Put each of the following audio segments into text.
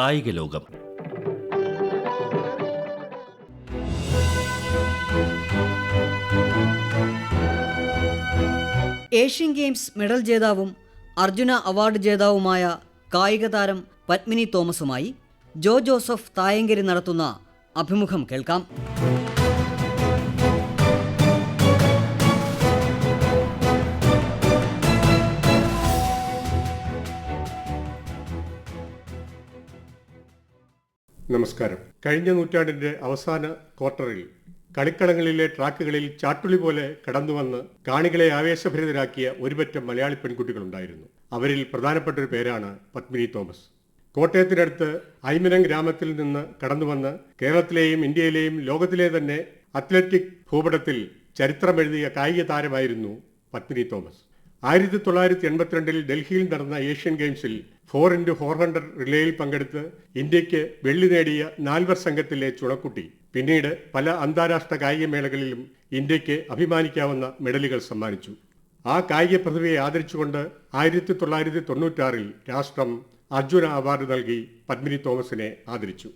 കായിക ലോകം Asian games medal ജേതാവും അർജുന അവാർഡ് ജേതാവുമായ കായിക താരം പത്മിനി തോമസുമായി ജോ ജോസഫ് തായങ്കരി നടത്തുന്ന അഭിമുഖം കേൾക്കാം. നമസ്കാരം. കഴിഞ്ഞ നൂറ്റാണ്ടിന്റെ അവസാന ക്വാർട്ടറിൽ കളിക്കളങ്ങളിലെ ട്രാക്കുകളിൽ ചാട്ടുളി പോലെ കടന്നുവന്ന് കാണികളെ ആവേശഭരിതരാക്കിയ ഒരുപറ്റം മലയാളി പെൺകുട്ടികളുണ്ടായിരുന്നു. അവരിൽ പ്രധാനപ്പെട്ട ഒരു പേരാണ് പത്മിനി തോമസ്. കോട്ടയത്തിനടുത്ത് ഐമിനം ഗ്രാമത്തിൽ നിന്ന് കടന്നുവന്ന് കേരളത്തിലെയും ഇന്ത്യയിലെയും ലോകത്തിലെ തന്നെ അത്ലറ്റിക് ഭൂപടത്തിൽ ചരിത്രമെഴുതിയ കായിക താരമായിരുന്നു പത്മിനി തോമസ്. ആയിരത്തി തൊള്ളായിരത്തി എൺപത്തിരണ്ടിൽ ഡൽഹിയിൽ നടന്ന ഏഷ്യൻ ഗെയിംസിൽ ഫോർ ഇന്റു ഫോർ ഹൺഡ്രഡ് റിലേയിൽ പങ്കെടുത്ത് ഇന്ത്യയ്ക്ക് വെള്ളി നേടിയ നാൽവർ സംഘത്തിലെ ചുണക്കുട്ടി പിന്നീട് പല അന്താരാഷ്ട്ര കായികമേളകളിലും ഇന്ത്യയ്ക്ക് അഭിമാനിക്കാവുന്ന മെഡലുകൾ സമ്മാനിച്ചു. ആ കായിക പ്രതിഭയെ ആദരിച്ചുകൊണ്ട് ആയിരത്തി തൊള്ളായിരത്തി തൊണ്ണൂറ്റാറിൽ രാഷ്ട്രം അർജുന അവാർഡ് നൽകി പത്മിനി തോമസിനെ ആദരിച്ചു.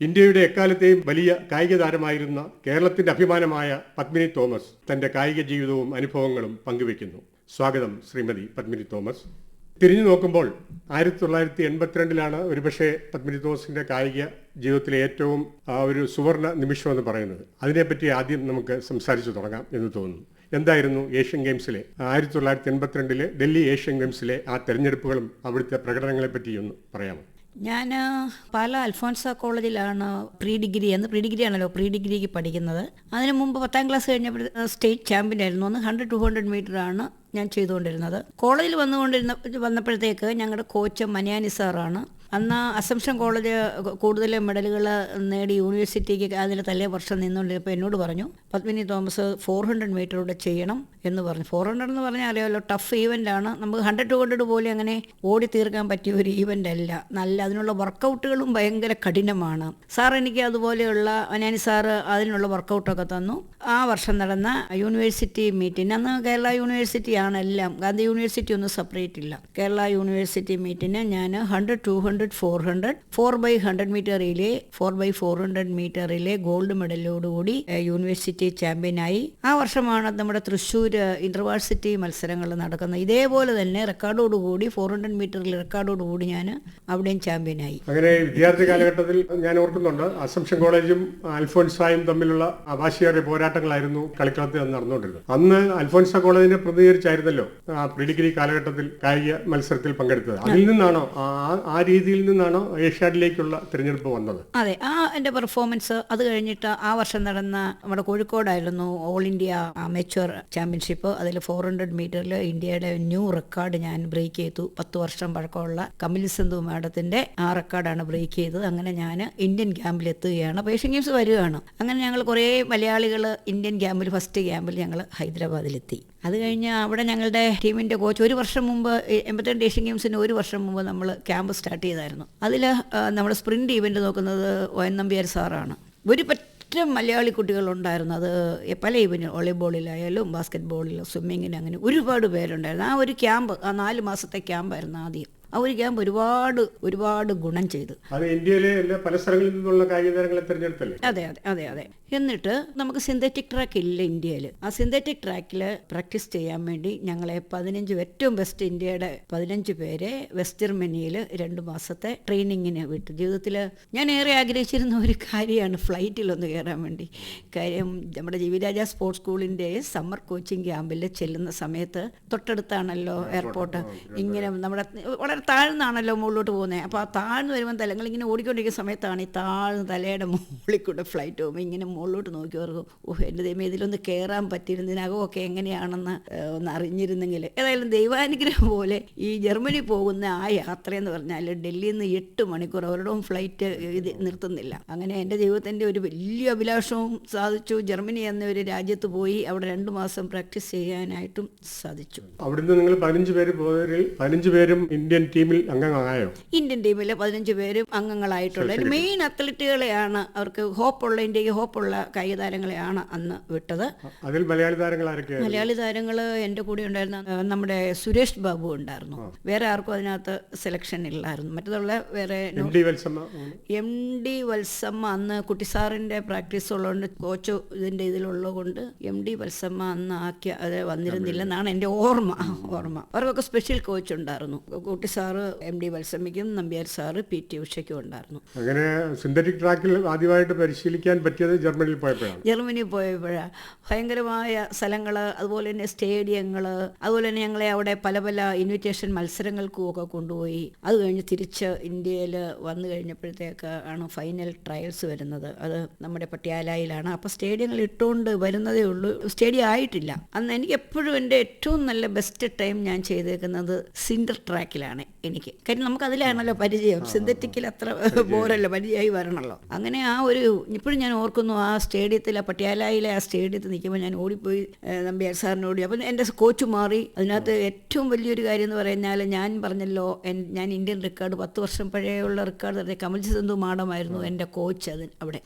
ഇന്ത്യയുടെ എക്കാലത്തെയും വലിയ കായിക താരമായിരുന്ന കേരളത്തിന്റെ അഭിമാനമായ പത്മിനി തോമസ് തന്റെ കായിക ജീവിതവും അനുഭവങ്ങളും പങ്കുവെക്കുന്നു. സ്വാഗതം ശ്രീമതി പത്മിനി തോമസ്. തിരിഞ്ഞു നോക്കുമ്പോൾ ആയിരത്തി തൊള്ളായിരത്തി എൺപത്തിരണ്ടിലാണ് ഒരുപക്ഷെ പത്മിനി തോമസിന്റെ കായിക ജീവിതത്തിലെ ഏറ്റവും ഒരു സുവർണ നിമിഷം എന്ന് പറയുന്നത്. അതിനെപ്പറ്റി ആദ്യം നമുക്ക് സംസാരിച്ചു തുടങ്ങാം എന്ന് തോന്നുന്നു. എന്തായിരുന്നു ഏഷ്യൻ ഗെയിംസിലെ ആയിരത്തി തൊള്ളായിരത്തി എൺപത്തിരണ്ടിലെ ഡൽഹി ഏഷ്യൻ ഗെയിംസിലെ ആ തെരഞ്ഞെടുപ്പുകളും അവിടുത്തെ പ്രകടനങ്ങളെ പറ്റിയൊന്ന് പറയാമോ? ഞാൻ പല അൽഫോൻസ കോളേജിലാണ് പ്രീ ഡിഗ്രി എന്ന് പ്രീ ഡിഗ്രി ആണല്ലോ പ്രീ ഡിഗ്രിക്ക് പഠിക്കുന്നത്. അതിന് മുമ്പ് പത്താം ക്ലാസ് കഴിഞ്ഞപ്പോൾ സ്റ്റേറ്റ് ചാമ്പ്യൻ ആയിരുന്നു. അന്ന് ഹൺഡ്രഡ് ടു ഹൺഡ്രഡ് മീറ്റർ ആണ് ഞാൻ ചെയ്തുകൊണ്ടിരുന്നത്. കോളേജിൽ വന്നുകൊണ്ടിരുന്ന വന്നപ്പോഴത്തേക്ക് ഞങ്ങളുടെ കോച്ച് മനയാനി സാറാണ് അന്ന് അസംഷൻ കോളേജ് കൂടുതൽ മെഡലുകൾ നേടി യൂണിവേഴ്സിറ്റിക്ക് അതിന് തലേ വർഷം നിന്നുകൊണ്ടിരുന്നപ്പോൾ എന്നോട് പറഞ്ഞു Padmini Thomas four hundred meter കൂടെ ചെയ്യണം എന്ന് പറഞ്ഞു. ഫോർ ഹൺഡ്രഡ് എന്ന് പറഞ്ഞാൽ അറിയാമല്ലോ ടഫ് ഈവന്റ് ആണ്. നമുക്ക് ഹൺഡ്രഡ് ടു ഹൺഡ്രഡ് പോലും അങ്ങനെ ഓടി തീർക്കാൻ പറ്റിയ ഒരു ഈവന്റ് അല്ല. നല്ല അതിനുള്ള വർക്കൗട്ടുകളും ഭയങ്കര കഠിനമാണ്. സാർ എനിക്ക് അതുപോലെയുള്ള അനാനി സാറ് അതിനുള്ള വർക്കൗട്ടൊക്കെ തന്നു. ആ വർഷം നടന്ന യൂണിവേഴ്സിറ്റി മീറ്റിന് അന്ന് കേരള യൂണിവേഴ്സിറ്റി ആണ് എല്ലാം. ഗാന്ധി യൂണിവേഴ്സിറ്റി ഒന്നും സെപ്പറേറ്റ് ഇല്ല. കേരള യൂണിവേഴ്സിറ്റി മീറ്റിന് ഞാൻ hundred two hundred four hundred four by hundred meter relay four by four hundred meter relay gold മെഡലോടുകൂടി university ചാമ്പ്യനായി ആ വർഷമാണ് നമ്മുടെ തൃശ്ശൂർ ഇന്റർവാഴ്സിറ്റി മത്സരങ്ങൾ നടക്കുന്നത്. ഇതേപോലെ തന്നെ റെക്കോർഡോടുകൂടി ഫോർ ഹൺഡ്രഡ് മീറ്ററിൽ റെക്കോർഡോടുകൂടി ഞാൻ അവിടെയും ചാമ്പ്യനായി അങ്ങനെ വിദ്യാർത്ഥി കാലഘട്ടത്തിൽ ഞാൻ ഓർക്കുന്നുണ്ട്. അസംഷൻ കോളേജും അൽഫോൻസായും തമ്മിലുള്ള വാശിയേറിയ പോരാട്ടങ്ങളായിരുന്നു കളിക്കളത്തിൽ നടന്നുകൊണ്ടിരുന്നത്. അന്ന് അൽഫോൻസ കോളേജിനെ പ്രതികരിച്ചായിരുന്നല്ലോ പ്രീ ഡിഗ്രി കാലഘട്ടത്തിൽ കായിക മത്സരത്തിൽ പങ്കെടുത്തത്. അതിൽ നിന്നാണോ ആ- ആ രീതിയിൽ നിന്നാണോ ഏഷ്യാഡിലേക്കുള്ള തിരഞ്ഞെടുപ്പ് വന്നത്? അതെ ആ എന്റെ പെർഫോമൻസ് അത് കഴിഞ്ഞിട്ട് ആ വർഷം നടന്ന നമ്മുടെ കോഴിക്കോടായിരുന്നു ഓൾ ഇന്ത്യ അമേച്വർ ചാമ്പ്യൻഷിപ്പ് അതിൽ ഫോർ ഹൺഡ്രഡ് മീറ്ററിൽ ഇന്ത്യയുടെ ന്യൂ റെക്കോർഡ് ഞാൻ ബ്രേക്ക് ചെയ്തു. പത്ത് വർഷം പഴക്കമുള്ള കമൽ സിന്ധു മാഡത്തിന്റെ ആ റെക്കോർഡാണ് ബ്രേക്ക് ചെയ്തത്. അങ്ങനെ ഞാൻ ഇന്ത്യൻ ക്യാമ്പിൽ എത്തുകയാണ്. അപ്പോൾ ഏഷ്യൻ ഗെയിംസ് വരികയാണ് അങ്ങനെ ഞങ്ങൾ കുറേ മലയാളികൾ ഇന്ത്യൻ ക്യാമ്പിൽ ഫസ്റ്റ് ക്യാമ്പിൽ ഞങ്ങൾ ഹൈദരാബാദിലെത്തി അത് കഴിഞ്ഞ് അവിടെ ഞങ്ങളുടെ ടീമിന്റെ കോച്ച് ഒരു വർഷം മുമ്പ് എൺപത്തിരണ്ട് ഏഷ്യൻ ഗെയിംസിന് ഒരു വർഷം മുമ്പ് നമ്മൾ ക്യാമ്പ് സ്റ്റാർട്ട് ചെയ്തായിരുന്നു. അതിൽ നമ്മൾ സ്പ്രിന്റ് ഈവന്റ് നോക്കുന്നത് ഒ എൻ നമ്പ്യാർ സാറാണ്. ഒരു പറ്റം മലയാളി കുട്ടികളുണ്ടായിരുന്നു. അത് പല ഇവന് വോളിബോളിലായാലും ബാസ്ക്കറ്റ് ബോളിലും സ്വിമ്മിങ്ങിന് അങ്ങനെ ഒരുപാട് പേരുണ്ടായിരുന്നു. ആ ഒരു ക്യാമ്പ് ആ നാല് മാസത്തെ ക്യാമ്പായിരുന്നു ആദ്യം. ഒരു ക്യാമ്പ് ഒരുപാട് ഒരുപാട് ഗുണം ചെയ്തു. ഇന്ത്യയിലെ പല സ്ഥലങ്ങളിൽ നിന്നുള്ള കായിക താരങ്ങളെ തിരഞ്ഞെടുത്തല്ലേ? അതെ അതെ അതെ അതെ. എന്നിട്ട് നമുക്ക് സിന്തറ്റിക് ട്രാക്ക് ഇല്ല ഇന്ത്യയിൽ ആ സിന്തറ്റിക് ട്രാക്കിൽ പ്രാക്ടീസ് ചെയ്യാൻ വേണ്ടി ഞങ്ങളെ പതിനഞ്ച് ഏറ്റവും ബെസ്റ്റ് ഇന്ത്യയുടെ പതിനഞ്ച് പേരെ വെസ്റ്റ് ജർമ്മനിയിൽ രണ്ട് മാസത്തെ ട്രെയിനിങ്ങിന് വിട്ടു. ജീവിതത്തിൽ ഞാൻ ഏറെ ആഗ്രഹിച്ചിരുന്ന ഒരു കാര്യമാണ് ഫ്ലൈറ്റിലൊന്ന് കയറാൻ വേണ്ടി. കാര്യം നമ്മുടെ ജീവിരാജ സ്പോർട്സ് സ്കൂളിന്റെ സമ്മർ കോച്ചിങ് ക്യാമ്പിൽ ചെല്ലുന്ന സമയത്ത് തൊട്ടടുത്താണല്ലോ എയർപോർട്ട് ഇങ്ങനെ നമ്മുടെ വളരെ താഴ്ന്നാണല്ലോ മുകളിലോട്ട് പോകുന്നത്. അപ്പോൾ ആ താഴ്ന്നു വരുമ്പോൾ തലങ്ങൾ ഇങ്ങനെ ഓടിക്കൊണ്ടിരിക്കുന്ന സമയത്താണ് ഈ താഴ്ന്ന തലയുടെ മുകളിൽ കൂടെ ഫ്ലൈറ്റ് പോകുമ്പോൾ ഇങ്ങനെ മുകളിലോട്ട് നോക്കിയവർക്ക് ഓഹ് എന്റെ ദൈവം ഇതിലൊന്ന് കയറാൻ പറ്റിയിരുന്നതിനകമൊക്കെ എങ്ങനെയാണെന്ന് ഒന്ന് അറിഞ്ഞിരുന്നെങ്കിൽ. ഏതായാലും ദൈവാനുഗ്രഹം പോലെ ഈ ജർമ്മനി പോകുന്ന ആ യാത്രയെന്ന് പറഞ്ഞാൽ ഡൽഹിയിൽ നിന്ന് എട്ട് മണിക്കൂർ അവരുടെ ഫ്ലൈറ്റ് ഇത് നിർത്തുന്നില്ല. അങ്ങനെ എന്റെ ജീവിതത്തിന്റെ ഒരു വലിയ അഭിലാഷവും സാധിച്ചു. ജർമ്മനി എന്ന ഒരു രാജ്യത്ത് പോയി അവിടെ രണ്ടു മാസം പ്രാക്ടീസ് ചെയ്യാനായിട്ടും സാധിച്ചു. അവിടുന്ന് നിങ്ങൾ പതിനഞ്ച് പേര് പോയവരിൽ പതിനഞ്ച് പേരും ഇന്ത്യൻ ടീമിൽ അംഗങ്ങളായോ? ഇന്ത്യൻ ടീമിൽ പതിനഞ്ച് പേരും അംഗങ്ങളായിട്ടുള്ള മെയിൻ അത്ലറ്റുകളെയാണ് അവർക്ക് ഹോപ്പുള്ള ഇന്ത്യയ്ക്ക് ഹോപ്പുള്ള കായിക താരങ്ങളെയാണ് അന്ന് വിട്ടത്. അതിൽ മലയാളി താരങ്ങൾ മലയാളി താരങ്ങൾ എന്റെ കൂടെ ഉണ്ടായിരുന്ന നമ്മുടെ സുരേഷ് ബാബു ഉണ്ടായിരുന്നു. വേറെ ആർക്കും അതിനകത്ത് സെലക്ഷൻ ഇല്ലായിരുന്നു. മറ്റുള്ള വേറെ എം ഡി വത്സമ്മ അന്ന് കുട്ടിസാറിന്റെ പ്രാക്ടീസ് ഉള്ളതുകൊണ്ട് കോച്ച് ഇതിന്റെ ഇതിലുള്ളത് കൊണ്ട് എം ഡി വത്സമ്മ അന്ന് ആക്കി അത് വന്നിരുന്നില്ലെന്നാണ് എന്റെ ഓർമ്മ ഓർമ്മ. അവർക്കൊക്കെ സ്പെഷ്യൽ കോച്ച് ഉണ്ടായിരുന്നു. കുട്ടി സാറ് എം ഡി വത്സമിക്കും നമ്പ്യാർ സാറ് പി ടി ഉഷയ്ക്കും ഉണ്ടായിരുന്നു. അങ്ങനെ സിന്തറ്റിക് ട്രാക്കിൽ ആദ്യമായിട്ട് പരിശീലിക്കാൻ പറ്റിയത് ജർമ്മനിയിൽ പോയപ്പോഴാണ്. ജർമ്മനിയിൽ പോയപ്പോഴാണ് ഭയങ്കരമായ സ്ഥലങ്ങൾ അതുപോലെ തന്നെ സ്റ്റേഡിയങ്ങൾ അതുപോലെ തന്നെ ഞങ്ങളെ അവിടെ പല പല ഇൻവിറ്റേഷൻ മത്സരങ്ങൾക്കും ഒക്കെ കൊണ്ടുപോയി. അത് കഴിഞ്ഞ് തിരിച്ച് ഇന്ത്യയിൽ വന്നു കഴിഞ്ഞപ്പോഴത്തേക്ക് ആണ് ഫൈനൽ ട്രയൽസ് വരുന്നത്. അത് നമ്മുടെ പട്യാലയിലാണ്. അപ്പോൾ സ്റ്റേഡിയങ്ങൾ ഇട്ടുകൊണ്ട് വരുന്നതേ ഉള്ളൂ. സ്റ്റേഡിയം ആയിട്ടില്ല. അന്ന് എനിക്ക് എപ്പോഴും എന്റെ ഏറ്റവും നല്ല ബെസ്റ്റ് ടൈം ഞാൻ ചെയ്തേക്കുന്നത് സിൻഡർ ട്രാക്കിലാണ്. എനിക്ക്. കാര്യം നമുക്ക് അതിലാണല്ലോ പരിചയം. സിന്തറ്റിക്കിൽ അത്ര ബോറല്ലോ പരിചയമായി വരണല്ലോ. അങ്ങനെ ആ ഒരു ഇപ്പോഴും ഞാൻ ഓർക്കുന്നു ആ സ്റ്റേഡിയത്തിൽ ആ പട്യാലയിലെ ആ സ്റ്റേഡിയത്തിൽ നിൽക്കുമ്പോൾ ഞാൻ ഓടിപ്പോയി നമ്പ്യാർ സാറിനോടി അപ്പം എന്റെ കോച്ച് മാറി. അതിനകത്ത് ഏറ്റവും വലിയൊരു കാര്യം എന്ന് പറഞ്ഞാൽ ഞാൻ പറഞ്ഞല്ലോ ഞാൻ ഇന്ത്യൻ റെക്കോർഡ് പത്ത് വർഷം പഴയുള്ള റെക്കോർഡ് തന്നെ കമൽജി സന്ധു മാഡമായിരുന്നു എന്റെ കോച്ച് അതിന് അവിടെ.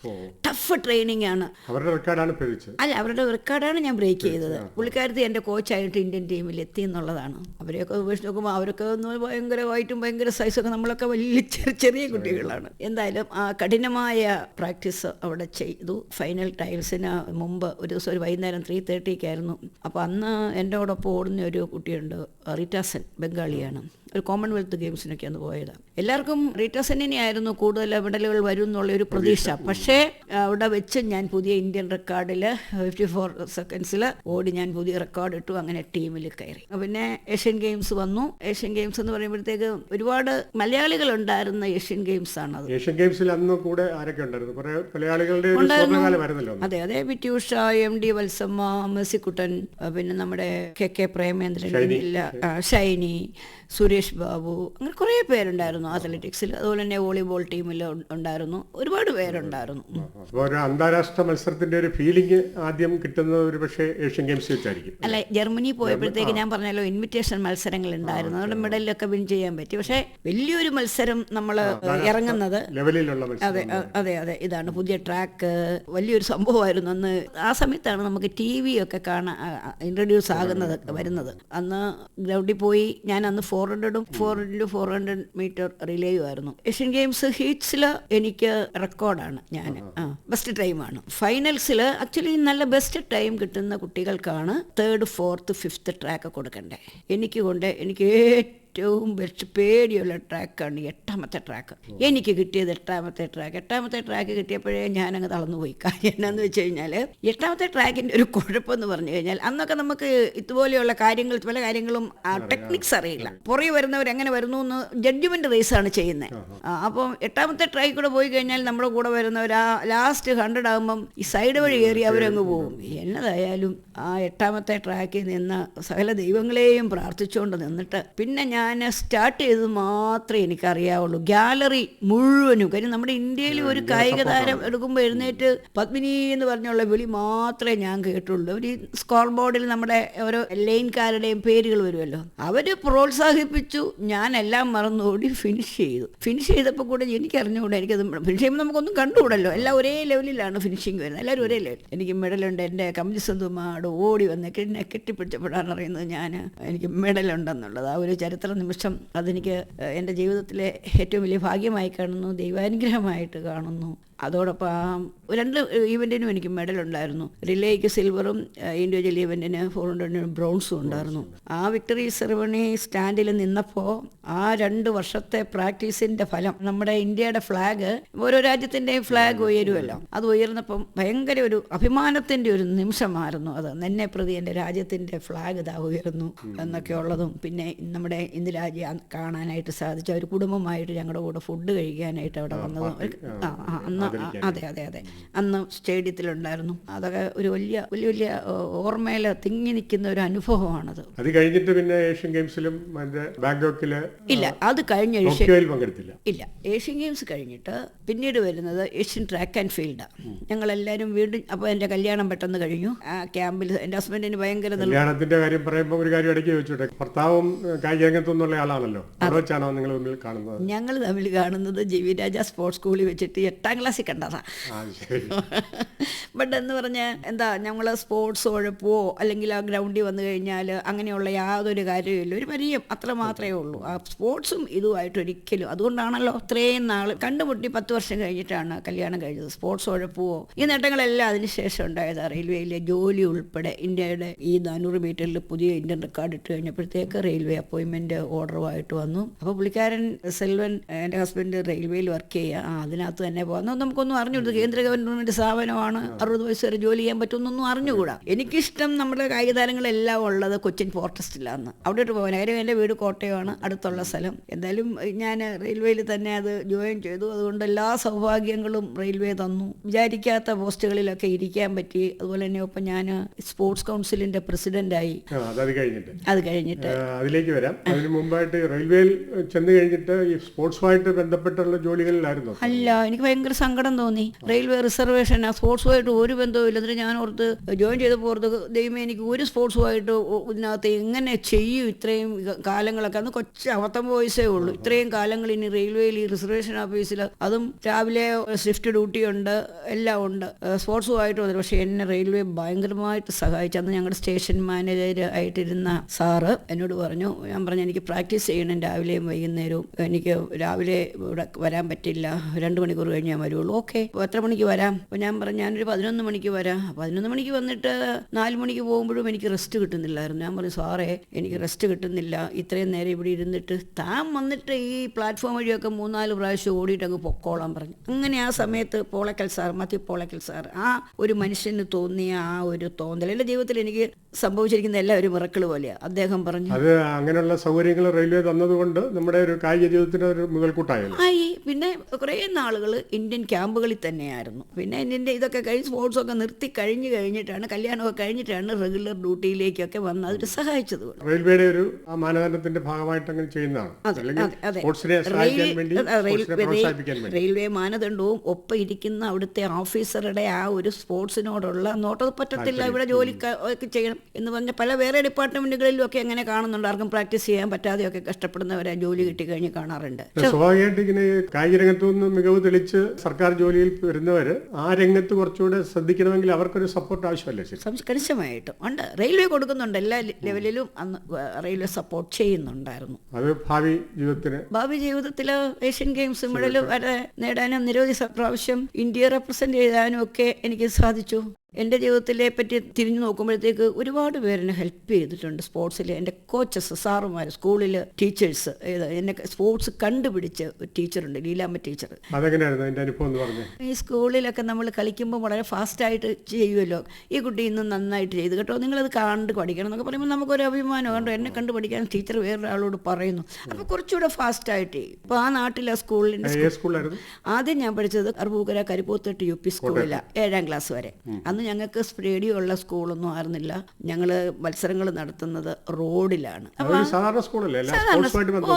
ടഫ് ട്രെയിനിങ് ആണ് അവരുടെ റെക്കോർഡാണ് അല്ല അവരുടെ റെക്കോർഡാണ് ഞാൻ ബ്രേക്ക് ചെയ്തത്. പുള്ളിക്കാരത്തി എന്റെ കോച്ചായിട്ട് ഇന്ത്യൻ ടീമിൽ എത്തി എന്നുള്ളതാണ്. അവരെയൊക്കെ ഉപേക്ഷിച്ച് നോക്കുമ്പോൾ അവരൊക്കെ ഒന്ന് ഭയങ്കര വൈറ്റും ഭയങ്കര സൈസൊക്കെ നമ്മളൊക്കെ വലിയ ചെറിയ ചെറിയ കുട്ടികളാണ്. എന്തായാലും ആ കഠിനമായ പ്രാക്ടീസ് അവിടെ ചെയ്തു. ഫൈനൽ ടൈൽസിന് മുമ്പ് ഒരു ദിവസം ഒരു വൈകുന്നേരം ത്രീ തേർട്ടിക്കായിരുന്നു അപ്പോൾ അന്ന് എന്റെ കൂടെ ഓടുന്ന ഒരു കുട്ടിയുണ്ട് റിറ്റാസൻ ബംഗാളിയാണ്. ഒരു കോമൺവെൽത്ത് ഗെയിംസിനൊക്കെ അന്ന് പോയത്. എല്ലാവർക്കും റീറ്റ ആയിരുന്നു കൂടുതൽ മെഡലുകൾ വരും എന്നുള്ള ഒരു പ്രതീക്ഷ. പക്ഷേ അവിടെ വെച്ച് ഞാൻ പുതിയ ഇന്ത്യൻ റെക്കോർഡിൽ ഫിഫ്റ്റി ഫോർ സെക്കൻഡ്സിൽ ഓടി ഞാൻ പുതിയ റെക്കോർഡ് ഇട്ടു. അങ്ങനെ ടീമിൽ കയറി. പിന്നെ ഏഷ്യൻ ഗെയിംസ് വന്നു. ഏഷ്യൻ ഗെയിംസ് എന്ന് പറയുമ്പോഴത്തേക്ക് ഒരുപാട് മലയാളികൾ ഉണ്ടായിരുന്ന ഏഷ്യൻ ഗെയിംസ് ആണ് അത് ഏഷ്യൻ ഗെയിംസിൽ അന്ന് കൂടെ ആരൊക്കെ ഉണ്ടായിരുന്നു? മലയാളികളുടെ അതെ അതെ. P T Usha M D Valsamma Mercykuttan പിന്നെ നമ്മുടെ കെ കെ പ്രേമേന്ദ്രൻ ഷൈനി സുരേഷ് ബാബു അങ്ങനെ കുറേ പേരുണ്ടായിരുന്നു അത്ലറ്റിക്സിൽ അതുപോലെ തന്നെ വോളിബോൾ ടീമിൽ ഉണ്ടായിരുന്നു. ഒരുപാട് പേരുണ്ടായിരുന്നു. അപ്പോൾ ഒരു അന്താരാഷ്ട്ര മത്സരത്തിന്റെ ഒരു ഫീലിംഗ് ആദ്യം കിട്ടുന്നത് ഒരു പക്ഷേ ഏഷ്യൻ ഗെയിംസ് വെച്ചായിരിക്കും. അല്ല ജർമ്മനി പോയപ്പോഴത്തേക്ക് ഞാൻ പറഞ്ഞല്ലോ ഇൻവിറ്റേഷൻ മത്സരങ്ങൾ ഉണ്ടായിരുന്നു. അതുകൊണ്ട് മെഡലൊക്കെ വിൻ ചെയ്യാൻ പറ്റി. പക്ഷേ വലിയൊരു മത്സരം നമ്മൾ ഇറങ്ങുന്നത് ലെവലിലുള്ള അതെ അതെ അതെ ഇതാണ്. പുതിയ ട്രാക്ക് വലിയൊരു സംഭവമായിരുന്നു. അന്ന് ആ സമയത്താണ് നമുക്ക് ടി വി ഒക്കെ കാണാൻ ഇൻട്രൊഡ്യൂസ് ആകുന്നതൊക്കെ വരുന്നത്. അന്ന് ഗ്രൗണ്ടിൽ പോയി ഞാൻ അന്ന് four ഹൺഡ്രഡും four into four hundred meter റിലേയും ആയിരുന്നു. ഏഷ്യൻ ഗെയിംസ് ഹീറ്റ്സിൽ എനിക്ക് റെക്കോർഡാണ് ഞാൻ ആ ബെസ്റ്റ് ടൈമാണ് ഫൈനൽസിൽ ആക്ച്വലി നല്ല ബെസ്റ്റ് ടൈം കിട്ടുന്ന കുട്ടികൾക്കാണ് തേർഡ് ഫോർത്ത് ഫിഫ്ത്ത് ട്രാക്ക് കൊടുക്കണ്ടേ. എനിക്ക് കൊണ്ട് എനിക്ക് ഏറ്റവും ബെസ്റ്റ് പേടിയുള്ള ട്രാക്കാണ് എട്ടാമത്തെ ട്രാക്ക് എനിക്ക് കിട്ടിയത് എട്ടാമത്തെ ട്രാക്ക് എട്ടാമത്തെ ട്രാക്ക് കിട്ടിയപ്പോഴേ ഞാനങ്ങ് തളർന്നു പോയി. കാര്യം എന്നാന്ന് വെച്ച് കഴിഞ്ഞാൽ എട്ടാമത്തെ ട്രാക്കിന്റെ ഒരു കുഴപ്പമെന്ന് പറഞ്ഞു കഴിഞ്ഞാൽ അന്നൊക്കെ നമുക്ക് ഇതുപോലെയുള്ള കാര്യങ്ങൾ പല കാര്യങ്ങളും ടെക്നിക്സ് അറിയില്ല. പുറകെ വരുന്നവർ എങ്ങനെ വരുന്നു എന്ന് ജഡ്ജ്മെന്റ് റേസാണ് ചെയ്യുന്നത് അപ്പം എട്ടാമത്തെ ട്രാക്കിൽ കൂടെ പോയി കഴിഞ്ഞാൽ നമ്മുടെ കൂടെ വരുന്നവർ ആ ലാസ്റ്റ് ഹൺഡ്രഡ് ആകുമ്പം ഈ സൈഡ് വഴി കയറി അവരങ്ങ് പോകും. എന്നതായാലും ആ എട്ടാമത്തെ ട്രാക്കിൽ നിന്ന് സകല ദൈവങ്ങളെയും പ്രാർത്ഥിച്ചുകൊണ്ട് നിന്നിട്ട് പിന്നെ ഞാൻ സ്റ്റാർട്ട് ചെയ്തത് മാത്രമേ എനിക്കറിയാവുള്ളൂ. ഗാലറി മുഴുവനും കാര്യം നമ്മുടെ ഇന്ത്യയിൽ ഒരു കായിക താരം എടുക്കുമ്പോൾ എഴുന്നേറ്റ് പത്മിനി എന്ന് പറഞ്ഞുള്ള വിളി മാത്രമേ ഞാൻ കേട്ടുള്ളൂ. അവർ ഈ സ്കോർ ബോർഡിൽ നമ്മുടെ ഓരോ ലൈൻകാരുടെയും പേരുകൾ വരുമല്ലോ. അവർ പ്രോത്സാഹിപ്പിച്ചു ഞാൻ എല്ലാം മറന്നുകൂടി ഫിനിഷ് ചെയ്തു. ഫിനിഷ് ചെയ്തപ്പോൾ കൂടെ എനിക്ക് അറിഞ്ഞുകൂടെ എനിക്കത് ഫിനിഷ് ചെയ്യുമ്പോൾ നമുക്കൊന്നും കണ്ടുകൂടല്ലോ. എല്ലാം ഒരേ ലെവലിലാണ് ഫിനിഷിങ് വരുന്നത്. എല്ലാവരും ഒരേ ലെവൽ എനിക്ക് മെഡലുണ്ട് എന്റെ കമ്പനി സ്വന്തമാട് ഓടി വന്ന് എന്നെ കെട്ടിപ്പിടിച്ചപ്പോഴാണ് അറിയുന്നത് ഞാൻ എനിക്ക് മെഡലുണ്ടെന്നുള്ളത് ആ ഒരു ചരിത്ര നിമിഷം അതെനിക്ക് എന്റെ ജീവിതത്തിലെ ഏറ്റവും വലിയ ഭാഗ്യമായി കാണുന്നു ദൈവാനുഗ്രഹമായിട്ട് കാണുന്നു. അതോടൊപ്പം ആ രണ്ട് ഈവന്റിനും എനിക്ക് മെഡൽ ഉണ്ടായിരുന്നു. റിലേക്ക് സിൽവറും ഇൻഡിവിജ്വൽ ഈവന്റിന് ഫോർ ഹൺഡ്രഡിന് ബ്രോൺസും ഉണ്ടായിരുന്നു. ആ വിക്ടറി സെറമണി സ്റ്റാൻഡിൽ നിന്നപ്പോൾ ആ രണ്ട് വർഷത്തെ പ്രാക്ടീസിന്റെ ഫലം നമ്മുടെ ഇന്ത്യയുടെ ഫ്ലാഗ് ഓരോ രാജ്യത്തിന്റെയും ഫ്ലാഗ് ഉയരുമല്ലോ. അത് ഉയർന്നപ്പം ഭയങ്കര ഒരു അഭിമാനത്തിന്റെ ഒരു നിമിഷമായിരുന്നു അത്. എന്നെ പ്രതി എന്റെ രാജ്യത്തിന്റെ ഫ്ലാഗ് ഇതാ ഉയരുന്നു എന്നൊക്കെ ഉള്ളതും പിന്നെ നമ്മുടെ ഇന്ത്യ രാജ്യം കാണാനായിട്ട് സാധിച്ചു ഒരു കുടുംബമായിട്ട് ഞങ്ങളുടെ കൂടെ ഫുഡ് കഴിക്കാനായിട്ട് അവിടെ വന്നതും ആ, അന്ന് അതെ അതെ അതെ. അന്ന് സ്റ്റേഡിയത്തിലുണ്ടായിരുന്നു. അതൊക്കെ ഒരു വലിയ വലിയ വലിയ ഓർമ്മയിൽ തിങ്ങി നിൽക്കുന്ന ഒരു അനുഭവമാണത്. അത് കഴിഞ്ഞിട്ട് പിന്നെ ഏഷ്യൻ ഗെയിംസിലും ബാങ്കോക്കിൽ ഇല്ല അത് കഴിഞ്ഞ ഏഷ്യ ടോക്കിയോയിൽ പങ്കെടുത്തില്ല. ഇല്ല ഏഷ്യൻ ഗെയിംസ് കഴിഞ്ഞിട്ട് പിന്നീട് വരുന്നത് ഏഷ്യൻ ട്രാക്ക് ആൻഡ് ഫീൽഡാണ് ഞങ്ങളെല്ലാവരും വീണ്ടും അപ്പോൾ എന്റെ കല്യാണം പെട്ടെന്ന് കഴിഞ്ഞു. ആ ക്യാമ്പിൽ എന്റെ ഹസ്ബൻഡിന് ഭയങ്കര കല്യാണത്തിന്റെ കാര്യം പറയുമ്പോൾ ഒരു കാര്യം ഇടയ്ക്ക് ചോദിച്ചോട്ടെ. ഭർത്താവും കായിക രംഗത്തുനിന്നുള്ള ആളാണല്ലോ. നിങ്ങൾ തമ്മിൽ കാണുന്നത്. ഞങ്ങൾ തമ്മിൽ കാണുന്നത് ജി വി രാജ സ്പോർട്സ് സ്കൂളിൽ വെച്ചിട്ട് എട്ടാം ക്ലാസ്സിൽ കണ്ടതാണ് ബട്ട് എന്ന് പറഞ്ഞാൽ എന്താ ഞങ്ങൾ സ്പോർട്സ് ഉഴപ്പോ അല്ലെങ്കിൽ ആ ഗ്രൗണ്ടിൽ വന്നു കഴിഞ്ഞാൽ അങ്ങനെയുള്ള യാതൊരു കാര്യമില്ല ഒരു പരിചയം അത്ര മാത്രമേ ഉള്ളൂ. ആ സ്പോർട്സും ഇതുമായിട്ട് ഒരിക്കലും അതുകൊണ്ടാണല്ലോ ഇത്രയും നാൾ കണ്ടുമുട്ടി പത്ത് വർഷം കഴിഞ്ഞിട്ടാണ് കല്യാണം കഴിഞ്ഞത്. സ്പോർട്സ് ഉഴപ്പോ ഈ നേട്ടങ്ങളെല്ലാം അതിന് ശേഷം ഉണ്ടായത്. റെയിൽവേയിലെ ജോലി ഉൾപ്പെടെ ഇന്ത്യയുടെ ഈ നാനൂറ് മീറ്ററിൽ പുതിയ ഇന്ത്യൻ റെക്കോർഡ് ഇട്ട് കഴിഞ്ഞപ്പോഴത്തേക്ക് റെയിൽവേ അപ്പോയിൻമെന്റ് ഓർഡറുമായിട്ട് വന്നു. അപ്പോൾ പുള്ളിക്കാരൻ സെൽവൻ എന്റെ ഹസ്ബൻഡ് റെയിൽവേയിൽ വർക്ക് ചെയ്യുക. ആ അതിനകത്ത് തന്നെ പോകുന്നു നമുക്കൊന്നും അറിഞ്ഞുകൂടാ. കേന്ദ്ര ഗവൺമെന്റ് സ്ഥാപനമാണ് അറുപത് വയസ്സ് വരെ ജോലി ചെയ്യാൻ പറ്റുമെന്നൊന്നും അറിഞ്ഞുകൂടാ. എനിക്കിഷ്ടം നമ്മുടെ കായിക താരങ്ങളെല്ലാം ഉള്ളത് കൊച്ചിൻ ഫോർട്ടസ്റ്റിലാണ് അവിടോട്ട് പോകാൻ. കാര്യം എന്റെ വീട് കോട്ടയമാണ്. അടുത്തുള്ള സ്ഥലം. എന്തായാലും ഞാൻ റെയിൽവേയിൽ തന്നെ അത് ജോയിൻ ചെയ്തു. അതുകൊണ്ട് എല്ലാ സൗഭാഗ്യങ്ങളും റെയിൽവേ തന്നു. വിചാരിക്കാത്ത പോസ്റ്റുകളിലൊക്കെ ഇരിക്കാൻ പറ്റി. അതുപോലെ തന്നെ ഇപ്പം ഞാൻ സ്പോർട്സ് കൗൺസിലിന്റെ പ്രസിഡന്റായി. ആ അതത് കഴിഞ്ഞിട്ട്. അത് കഴിഞ്ഞിട്ട്. അതിലേക്ക് വരാം. അതിന് മുമ്പായിട്ട് റെയിൽവേയിൽ ചെന്ന് കഴിഞ്ഞിട്ട് ഈ സ്പോർട്സുമായിട്ട് ബന്ധപ്പെട്ടുള്ള ജോലികളിലായിരുന്നു? അല്ല എനിക്ക് ഭയങ്കര സങ്കടം തോന്നി. റെയിൽവേ റിസർവേഷൻ ആ സ്പോർട്സുമായിട്ട് ഒരു ബന്ധവും ഇല്ല എന്നിട്ട് ഞാൻ ഓർത്ത് ജോയിൻ ചെയ്തപ്പോൾ പോർത്ത് ദൈവമേ എനിക്ക് ഒരു സ്പോർട്സുമായിട്ട് ഇതിനകത്ത് എങ്ങനെ ചെയ്യും ഇത്രയും കാലങ്ങളൊക്കെ. അന്ന് കൊച്ചു അവത്തം വയസ്സേ ഉള്ളൂ. ഇത്രയും കാലങ്ങൾ ഇനി റെയിൽവേയിൽ ഈ റിസർവേഷൻ ഓഫീസിൽ അതും രാവിലെ ഷിഫ്റ്റ് ഡ്യൂട്ടി ഉണ്ട് എല്ലാം ഉണ്ട്. സ്പോർട്സുമായിട്ട് വന്നു പക്ഷേ എന്നെ റെയിൽവേ ഭയങ്കരമായിട്ട് സഹായിച്ചു. അന്ന് ഞങ്ങളുടെ സ്റ്റേഷൻ മാനേജർ ആയിട്ടിരുന്ന സാറ് എന്നോട് പറഞ്ഞു ഞാൻ പറഞ്ഞു എനിക്ക് പ്രാക്ടീസ് ചെയ്യണം രാവിലെയും വൈകുന്നേരവും. എനിക്ക് രാവിലെ ഇവിടെ വരാൻ പറ്റില്ല. രണ്ട് മണിക്കൂർ കഴിഞ്ഞ് ഞാൻ വരുള്ളൂ ഓക്കെ എത്ര മണിക്ക് വരാം? അപ്പോൾ ഞാൻ പറഞ്ഞു ഞാനൊരു പതിനൊന്ന് മണിക്ക് വരാം. പതിനൊന്ന് മണിക്ക് വന്നിട്ട് നാല് മണിക്ക് പോകുമ്പോഴും എനിക്ക് റെസ്റ്റ് കിട്ടുന്നില്ലായിരുന്നു. ഞാൻ പറഞ്ഞു സാറേ എനിക്ക് റെസ്റ്റ് കിട്ടുന്നില്ല. ഇത്രയും നേരം ഇവിടെ ഇരുന്നിട്ട് താൻ വന്നിട്ട് ഈ പ്ലാറ്റ്ഫോം വഴിയൊക്കെ മൂന്നാൽ പ്രാവശ്യം ഓടിയിട്ട് അങ്ങ് പൊക്കോളാൻ പറഞ്ഞു. അങ്ങനെ ആ സമയത്ത് പോളക്കൽ സാർ മത്തി പോളക്കൽ സാർ ആ ഒരു മനുഷ്യന് തോന്നിയ ആ ഒരു തോന്നൽ. എന്റെ ജീവിതത്തിൽ എനിക്ക് സംഭവിച്ചിരിക്കുന്ന എല്ലാം ഒരു മിറക്കിൾ പോലെയാണ് അദ്ദേഹം പറഞ്ഞു. അത് അങ്ങനെയുള്ള സൗകര്യങ്ങൾ റെയിൽവേ തന്നതുകൊണ്ട് നമ്മുടെ ഒരു കായിക ജീവിതത്തിന് ഒരു മുതൽക്കൂട്ടായി പിന്നെ കുറേ നാളുകൾ ഇന്ത്യൻ ക്യാമ്പുകളിൽ തന്നെയായിരുന്നു. പിന്നെ ഇന്ത്യന്റെ ഇതൊക്കെ കഴിഞ്ഞ് സ്പോർട്സൊക്കെ നിർത്തി കഴിഞ്ഞ് കഴിഞ്ഞിട്ടാണ് കല്യാണമൊക്കെ കഴിഞ്ഞിട്ടാണ് റെഗുലർ ഡ്യൂട്ടിയിലേക്കൊക്കെ വന്ന് അതിന് സഹായിച്ചത് റെയിൽവേയുടെ ഒരു മാനദണ്ഡത്തിന്റെ ഭാഗമായിട്ട് അങ്ങനെ ചെയ്യുന്നതാണ് റെയിൽവേ മാനദണ്ഡവും ഒപ്പം ഇരിക്കുന്ന അവിടുത്തെ ഓഫീസറുടെ ആ ഒരു സ്പോർട്സിനോടുള്ള നോട്ടത് പറ്റത്തില്ല ഇവിടെ ജോലി ഒക്കെ ചെയ്യണം എന്ന് പറഞ്ഞ പല വേറെ ഡിപ്പാർട്ട്മെന്റുകളിലും ഒക്കെ അങ്ങനെ കാണുന്നുണ്ട്. ആർക്കും പ്രാക്ടീസ് ചെയ്യാൻ പറ്റാതെയൊക്കെ കഷ്ടപ്പെടുന്നവരെ ജോലി കിട്ടി കഴിഞ്ഞ് കാണാറുണ്ട് സ്വാഭാവികമായിട്ട് ഇങ്ങനെ കായിക രംഗത്തു നിന്ന് മികവ് തെളിച്ച് സർക്കാർ ജോലിയിൽ വരുന്നവർ ആ രംഗത്ത് കുറച്ചുകൂടെ ശ്രദ്ധിക്കണമെങ്കിൽ അവർക്കൊരു സപ്പോർട്ട് ആവശ്യമല്ലേ ശരി? ഉണ്ട്. റെയിൽവേ കൊടുക്കുന്നുണ്ട്. എല്ലാ ലെവലിലും അന്ന് റെയിൽവേ സപ്പോർട്ട് ചെയ്യുന്നുണ്ടായിരുന്നു. അത് ഭാവി ജീവിതത്തിന് ഭാവി ജീവിതത്തിൽ ഏഷ്യൻ ഗെയിംസ് മെഡൽ വരെ നേടാനും നിരവധി പ്രാവശ്യം ഇന്ത്യയെ റെപ്രസെന്റ് ചെയ്യാനും ഒക്കെ എനിക്ക് സാധിച്ചു. എന്റെ ജീവിതത്തിലെ പറ്റി തിരിഞ്ഞു നോക്കുമ്പോഴത്തേക്ക് ഒരുപാട് പേരെന്നെ ഹെൽപ്പ് ചെയ്തിട്ടുണ്ട്. സ്പോർട്സിൽ എന്റെ കോച്ചസ് സാറുമാർ സ്കൂളിൽ ടീച്ചേഴ്സ് ഏത് എന്നെ സ്പോർട്സ് കണ്ടുപിടിച്ച ഒരു ടീച്ചറുണ്ട് ലീലാമ്മ ടീച്ചർ ഈ സ്കൂളിലൊക്കെ നമ്മൾ കളിക്കുമ്പോൾ വളരെ ഫാസ്റ്റായിട്ട് ചെയ്യുമല്ലോ ഈ കുട്ടി ഇന്ന് നന്നായിട്ട് ചെയ്തു കേട്ടോ. നിങ്ങളത് കണ്ട് പഠിക്കണം എന്നൊക്കെ പറയുമ്പോൾ നമുക്കൊരു അഭിമാനം കണ്ടോ. എന്നെ കണ്ട് പഠിക്കാൻ ടീച്ചർ വേറൊരാളോട് പറയുന്നു. അപ്പോൾ കുറച്ചുകൂടെ ഫാസ്റ്റായിട്ട് ചെയ്യും. അപ്പോൾ ആ നാട്ടിലെ സ്കൂളിന്റെ ആദ്യം ഞാൻ പഠിച്ചത് അറുപൂക്കര കരിപ്പോത്തെട്ട് യു പി സ്കൂളിലാണ് ഏഴാം ക്ലാസ് വരെ. അന്ന് ഞങ്ങൾക്ക് സ്റ്റേഡിയം ഉള്ള സ്കൂളൊന്നും ആയിരുന്നില്ല. ഞങ്ങൾ മത്സരങ്ങൾ നടത്തുന്നത് റോഡിലാണ്.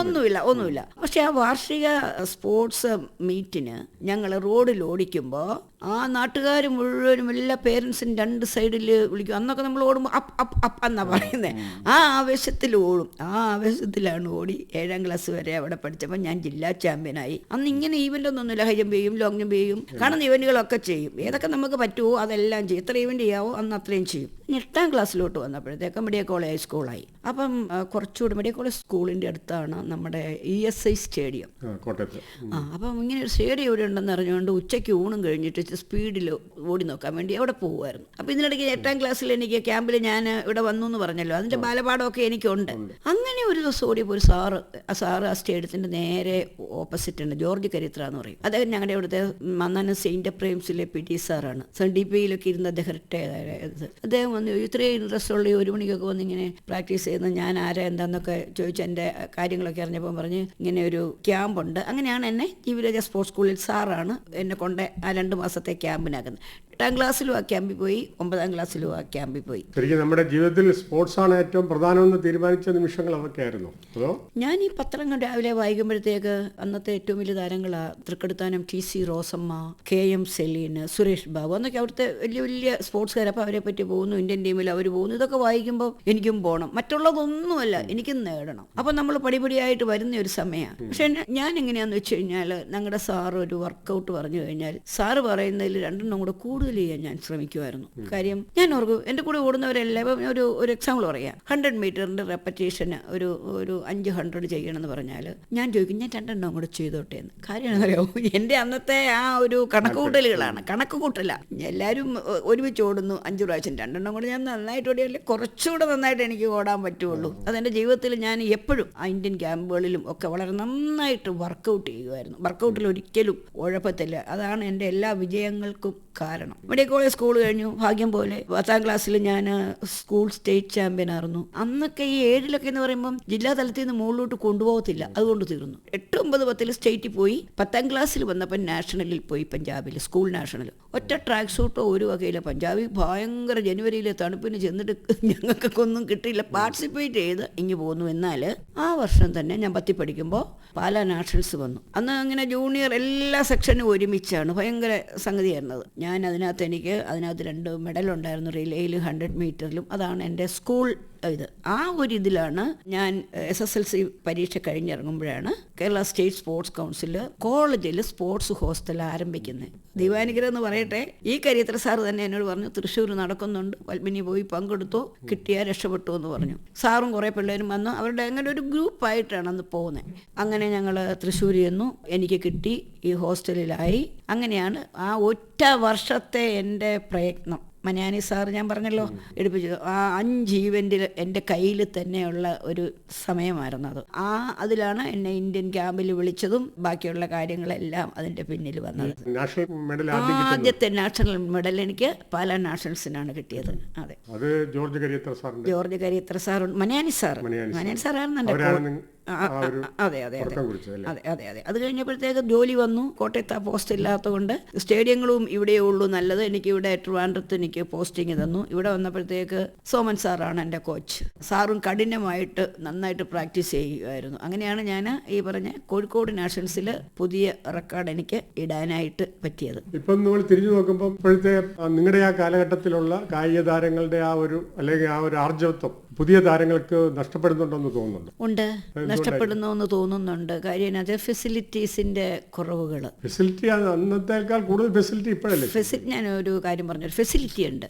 ഒന്നുമില്ല ഒന്നുമില്ല. പക്ഷെ ആ വാർഷിക സ്പോർട്സ് മീറ്റിന് ഞങ്ങൾ റോഡിൽ ഓടിക്കുമ്പോൾ ആ നാട്ടുകാർ മുഴുവനും എല്ലാ പേരൻസും രണ്ട് സൈഡിൽ വിളിക്കും. അന്നൊക്കെ നമ്മൾ ഓടുമ്പോൾ അപ്പ് അപ്പ് അപ്പ് എന്നാ പറയുന്നത് ആ ആവേശത്തിൽ ഓടും. ആ ആവേശത്തിലാണ് ഓടി ഏഴാം ക്ലാസ് വരെ അവിടെ പഠിച്ചപ്പോൾ ഞാൻ ജില്ലാ ചാമ്പ്യനായി അന്ന് ഇങ്ങനെ ഈവന്റ് ഒന്നുമില്ല. ഹൈ ജമ്പ് ചെയ്യും ലോങ് ജമ്പ് ചെയ്യും. കാണുന്ന ഇവന്റുകളൊക്കെ ചെയ്യും. ഏതൊക്കെ നമുക്ക് പറ്റുമോ അതെല്ലാം ചെയ്യും. എത്ര ഇവന്റ് ചെയ്യാവോ അന്ന് അത്രയും ചെയ്യും. എട്ടാം ക്ലാസ്സിലോട്ട് വന്നപ്പോഴത്തേക്ക് മെഡിക്കൽ കോളേജ് ഹൈസ്കൂളായി അപ്പം കുറച്ചുകൂടി മെഡിക്കൽ കോളേജ് സ്കൂളിന്റെ അടുത്താണ് നമ്മുടെ ഇ എസ് ഐ സ്റ്റേഡിയം ആ, അപ്പം ഇങ്ങനെ ഒരു സ്റ്റേഡിയം ഇവിടെ ഉണ്ടെന്ന് അറിഞ്ഞുകൊണ്ട് ഉച്ചയ്ക്ക് ഊണും കഴിഞ്ഞിട്ട് സ്പീഡിൽ ഓടി നോക്കാൻ വേണ്ടി അവിടെ പോകുമായിരുന്നു അപ്പം ഇതിനിടയ്ക്ക് എട്ടാം ക്ലാസ്സിൽ എനിക്ക് ക്യാമ്പിൽ ഞാൻ ഇവിടെ വന്നു എന്ന് പറഞ്ഞല്ലോ അതിന്റെ ബാലപാഠമൊക്കെ എനിക്കുണ്ട്. അങ്ങനെ ഒരു ദിവസം ഓടിയപ്പോൾ ഒരു സാറ് ആ സാറ് ആ സ്റ്റേഡിയത്തിന്റെ നേരെ ഓപ്പോസിറ്റ് ഉണ്ട് ജോർജ് കരിത്ര എന്ന് പറയും. അദ്ദേഹം ഞങ്ങളുടെ ഇവിടുത്തെ മന്നാനം സെയിന്റ് പ്രേംസിലെ പി ടി സാറാണ്. സൺ ഡി പിയിലൊക്കെ ഇരുന്ന് അദ്ദേഹം റിട്ടയർ അദ്ദേഹം വന്ന്. ഇത്രയും ഇൻട്രസ്റ്റ് ഉള്ള ഒരു മണിക്കൊക്കെ വന്ന് ഇങ്ങനെ പ്രാക്ടീസ് ചെയ്യുന്ന. ഞാൻ ആരാ എന്താന്നൊക്കെ ചോദിച്ച് എന്റെ കാര്യങ്ങളൊക്കെ അറിഞ്ഞപ്പോൾ പറഞ്ഞ് ഇങ്ങനെ ഒരു ക്യാമ്പുണ്ട്. അങ്ങനെയാണ് എന്നെ ജീവിരാജ സ്പോർട്സ് സ്കൂളിൽ സാറാണ് എന്നെ കൊണ്ട് ആ രണ്ട് മാസത്തെ ക്യാമ്പിനാക്കുന്നത് എട്ടാം ക്ലാസ്സിലും ആ ക്യാമ്പിൽ പോയി ഒമ്പതാം ക്ലാസ്സിലും ആ ക്യാമ്പിൽ പോയി. ശരിക്കും നമ്മുടെ ജീവിതത്തിൽ സ്പോർട്സ് ആണ് ഏറ്റവും പ്രധാനമെന്ന് തീരുമാനിച്ച നിമിഷങ്ങൾ അതൊക്കെയായിരുന്നു. അതോ? ഞാൻ ഈ പത്രം രാവിലെ വായിക്കുമ്പോഴത്തേക്ക് അന്നത്തെ ഏറ്റവും വലിയ താരങ്ങളാണ് Thrikkodithanam T C Rosamma K M സെലീന് Suresh Babu അന്നൊക്കെ അവിടുത്തെ വലിയ വലിയ സ്പോർട്സുകാർ അപ്പോൾ അവരെ പറ്റി പോകുന്നു ഇന്ത്യൻ ടീമിൽ അവർ പോകുന്നു. ഇതൊക്കെ വായിക്കുമ്പോൾ എനിക്കും പോകണം മറ്റുള്ളതൊന്നുമല്ല എനിക്കും നേടണം. അപ്പം നമ്മൾ പടിപടിയായിട്ട് വരുന്ന ഒരു സമയമാണ്. പക്ഷെ ഞാൻ എങ്ങനെയാണെന്ന് വെച്ച് കഴിഞ്ഞാൽ ഞങ്ങളുടെ സാറ് ഒരു വർക്കൗട്ട് പറഞ്ഞു കഴിഞ്ഞാൽ സാറ് പറയുന്നതിൽ രണ്ടെണ്ണം കൂടെ കൂടുതൽ ചെയ്യാൻ ഞാൻ ശ്രമിക്കുമായിരുന്നു കാര്യം ഞാൻ ഓർക്കും എന്റെ കൂടെ ഓടുന്നവരെല്ലാം ഒരു ഒരു എക്സാമ്പിൾ പറയാം. ഹൺഡ്രഡ് മീറ്ററിന്റെ റെപ്പറ്റേഷന് ഒരു ഒരു അഞ്ച് ഹൺഡ്രഡ് ചെയ്യണമെന്ന് പറഞ്ഞാൽ ഞാൻ ചോദിക്കും ഞാൻ രണ്ടെണ്ണം കൂടെ ചെയ്തോട്ടെ എന്ന്? കാര്യം അറിയാമോ എന്റെ അന്നത്തെ ആ ഒരു കണക്ക് കൂട്ടലുകളാണ് കണക്ക്. കൂട്ടല എല്ലാവരും ഒരുമിച്ച് ഓടുന്നു അഞ്ച് പ്രാവശ്യം. രണ്ടെണ്ണം കൂടെ ഞാൻ നന്നായിട്ട് ഓടിയാലേ കുറച്ചുകൂടെ നന്നായിട്ട് എനിക്ക് ഓടാൻ പറ്റുള്ളൂ. അതെന്റെ ജീവിതത്തിൽ ഞാൻ എപ്പോഴും ആ ഇന്ത്യൻ ക്യാമ്പുകളിലും ഒക്കെ വളരെ നന്നായിട്ട് വർക്കൗട്ട് ചെയ്യുമായിരുന്നു വർക്കൗട്ടിൽ ഒരിക്കലും ഉഴപ്പത്തില്ല. അതാണ് എന്റെ എല്ലാ വിജയങ്ങൾക്കും കാരണം. മെഡിക്കൽ കോളേജ് സ്കൂൾ കഴിഞ്ഞു. ഭാഗ്യം പോലെ പത്താം ക്ലാസ്സിൽ ഞാൻ സ്കൂൾ സ്റ്റേറ്റ് ചാമ്പ്യൻ ആയിരുന്നു. അന്നൊക്കെ ഈ ഏഴിലൊക്കെ എന്ന് പറയുമ്പം ജില്ലാ തലത്തിൽ നിന്ന് മുകളിലോട്ട് കൊണ്ടുപോകത്തില്ല. അതുകൊണ്ട് തീർന്നു. എട്ട് ഒമ്പത് പത്തിൽ സ്റ്റേറ്റിൽ പോയി. പത്താം ക്ലാസ്സിൽ വന്നപ്പോൾ നാഷണലിൽ പോയി പഞ്ചാബിൽ സ്കൂൾ നാഷണൽ ഒറ്റ ട്രാക്ക് സൂട്ടോ ഒരു വകയില്ല. പഞ്ചാബിൽ ഭയങ്കര ജനുവരിയിലെ തണുപ്പിന് ചെന്നിട്ട് ഞങ്ങൾക്കൊക്കെ ഒന്നും കിട്ടിയില്ല. പാർട്ടിസിപ്പേറ്റ് ചെയ്ത് ഇങ്ങ് പോന്നു. എന്നാൽ ആ വർഷം തന്നെ ഞാൻ പത്തി പഠിക്കുമ്പോൾ പാലാ നാഷണൽസ് വന്നു. അന്ന് അങ്ങനെ ജൂനിയർ എല്ലാ സെക്ഷനും ഒരുമിച്ചാണ്. ഭയങ്കര സംഗതിയായിരുന്നത്. ഞാൻ അതിനകത്ത് എനിക്ക് അതിനകത്ത് രണ്ട് മെഡൽ ഉണ്ടായിരുന്നു. റിലേയിലും ഹൺഡ്രഡ് മീറ്ററിലും അതാണ് എന്റെ സ്കൂൾ ഇത്. ആ ഒരു ഇതിലാണ് ഞാൻ എസ് എസ് എൽ സി പരീക്ഷ കഴിഞ്ഞിറങ്ങുമ്പോഴാണ് കേരള സ്റ്റേറ്റ് സ്പോർട്സ് കൗൺസിൽ കോളേജിൽ സ്പോർട്സ് ഹോസ്റ്റൽ ആരംഭിക്കുന്നത് ദീപാനുഗ്രഹം എന്ന് പറയട്ടെ ഈ കരിയത്ര സാർ തന്നെ എന്നോട് പറഞ്ഞു തൃശ്ശൂർ നടക്കുന്നുണ്ട്. വൽമിനി പോയി പങ്കെടുത്തു കിട്ടിയാൽ രക്ഷപ്പെട്ടു എന്ന് പറഞ്ഞു. സാറും കുറേ പിള്ളേരും വന്നു. അവരുടെ അങ്ങനെ ഒരു ഗ്രൂപ്പായിട്ടാണ് അന്ന് പോകുന്നത് അങ്ങനെ ഞങ്ങൾ തൃശ്ശൂർ ചെന്നു. എനിക്ക് കിട്ടി ഈ ഹോസ്റ്റലിലായി. അങ്ങനെയാണ് ആ ഒറ്റ വർഷത്തെ എന്റെ പ്രയത്നം. മനാനി സാർ ഞാൻ പറഞ്ഞല്ലോ എടുപ്പിച്ചു. ആ അഞ്ച് ഈവന്റിൽ എന്റെ കയ്യിൽ തന്നെയുള്ള ഒരു സമയമായിരുന്നു അത്. ആ അതിലാണ് എന്നെ ഇന്ത്യൻ ക്യാമ്പിൽ വിളിച്ചതും ബാക്കിയുള്ള കാര്യങ്ങളെല്ലാം അതിന്റെ പിന്നിൽ വന്നത്. ആദ്യത്തെ നാഷണൽ മെഡൽ എനിക്ക് പാലാ നാഷണൽസിനാണ് കിട്ടിയത്. അതെ. അത് George Kariyathra sir George Kariyathra sir Manani sir. Manani സാറായിരുന്നു എന്റെ അതെ അതെ അതെ. അതെ അതെ അതെ. അത് കഴിഞ്ഞപ്പോഴത്തേക്ക് ജോലി വന്നു. കോട്ടയത്ത് ആ പോസ്റ്റ് ഇല്ലാത്തതുകൊണ്ട് സ്റ്റേഡിയങ്ങളും ഇവിടെയേ ഉള്ളൂ നല്ലത്. എനിക്ക് ഇവിടെ ട്രിവാൻഡ്രത്ത് എനിക്ക് പോസ്റ്റിംഗ് തന്നു. ഇവിടെ വന്നപ്പോഴത്തേക്ക് സോമൻ സാറാണ് എന്റെ കോച്ച് സാറും കഠിനമായിട്ട് നന്നായിട്ട് പ്രാക്ടീസ് ചെയ്യുമായിരുന്നു അങ്ങനെയാണ് ഞാൻ ഈ പറഞ്ഞ കോഴിക്കോട് നാഷണൽസിൽ പുതിയ റെക്കോർഡ് എനിക്ക് ഇടാനായിട്ട് പറ്റിയത്. ഇപ്പം നമ്മൾ തിരിഞ്ഞു നോക്കുമ്പോൾ ഇപ്പോഴത്തെ നിങ്ങളുടെ ആ കാലഘട്ടത്തിലുള്ള കായിക താരങ്ങളുടെ ആ ഒരു അല്ലെങ്കിൽ ആ ഒരു ആർജവത്വം പുതിയ താരങ്ങൾക്ക് നഷ്ടപ്പെടുന്നുണ്ടെന്ന് തോന്നുന്നുണ്ട്. ഉണ്ട്. നഷ്ടപ്പെടുന്നു എന്ന് തോന്നുന്നുണ്ട്. കാര്യം അത് ഫെസിലിറ്റീസിന്റെ കുറവുകൾ ഫെസിലിറ്റി അന്നത്തേക്കാൾ കൂടുതൽ ഫെസിലിറ്റി ഇപ്പോഴല്ലേ ഫെസിലിറ്റി ഞാൻ ഒരു കാര്യം പറഞ്ഞു ഫെസിലിറ്റി ഉണ്ട്.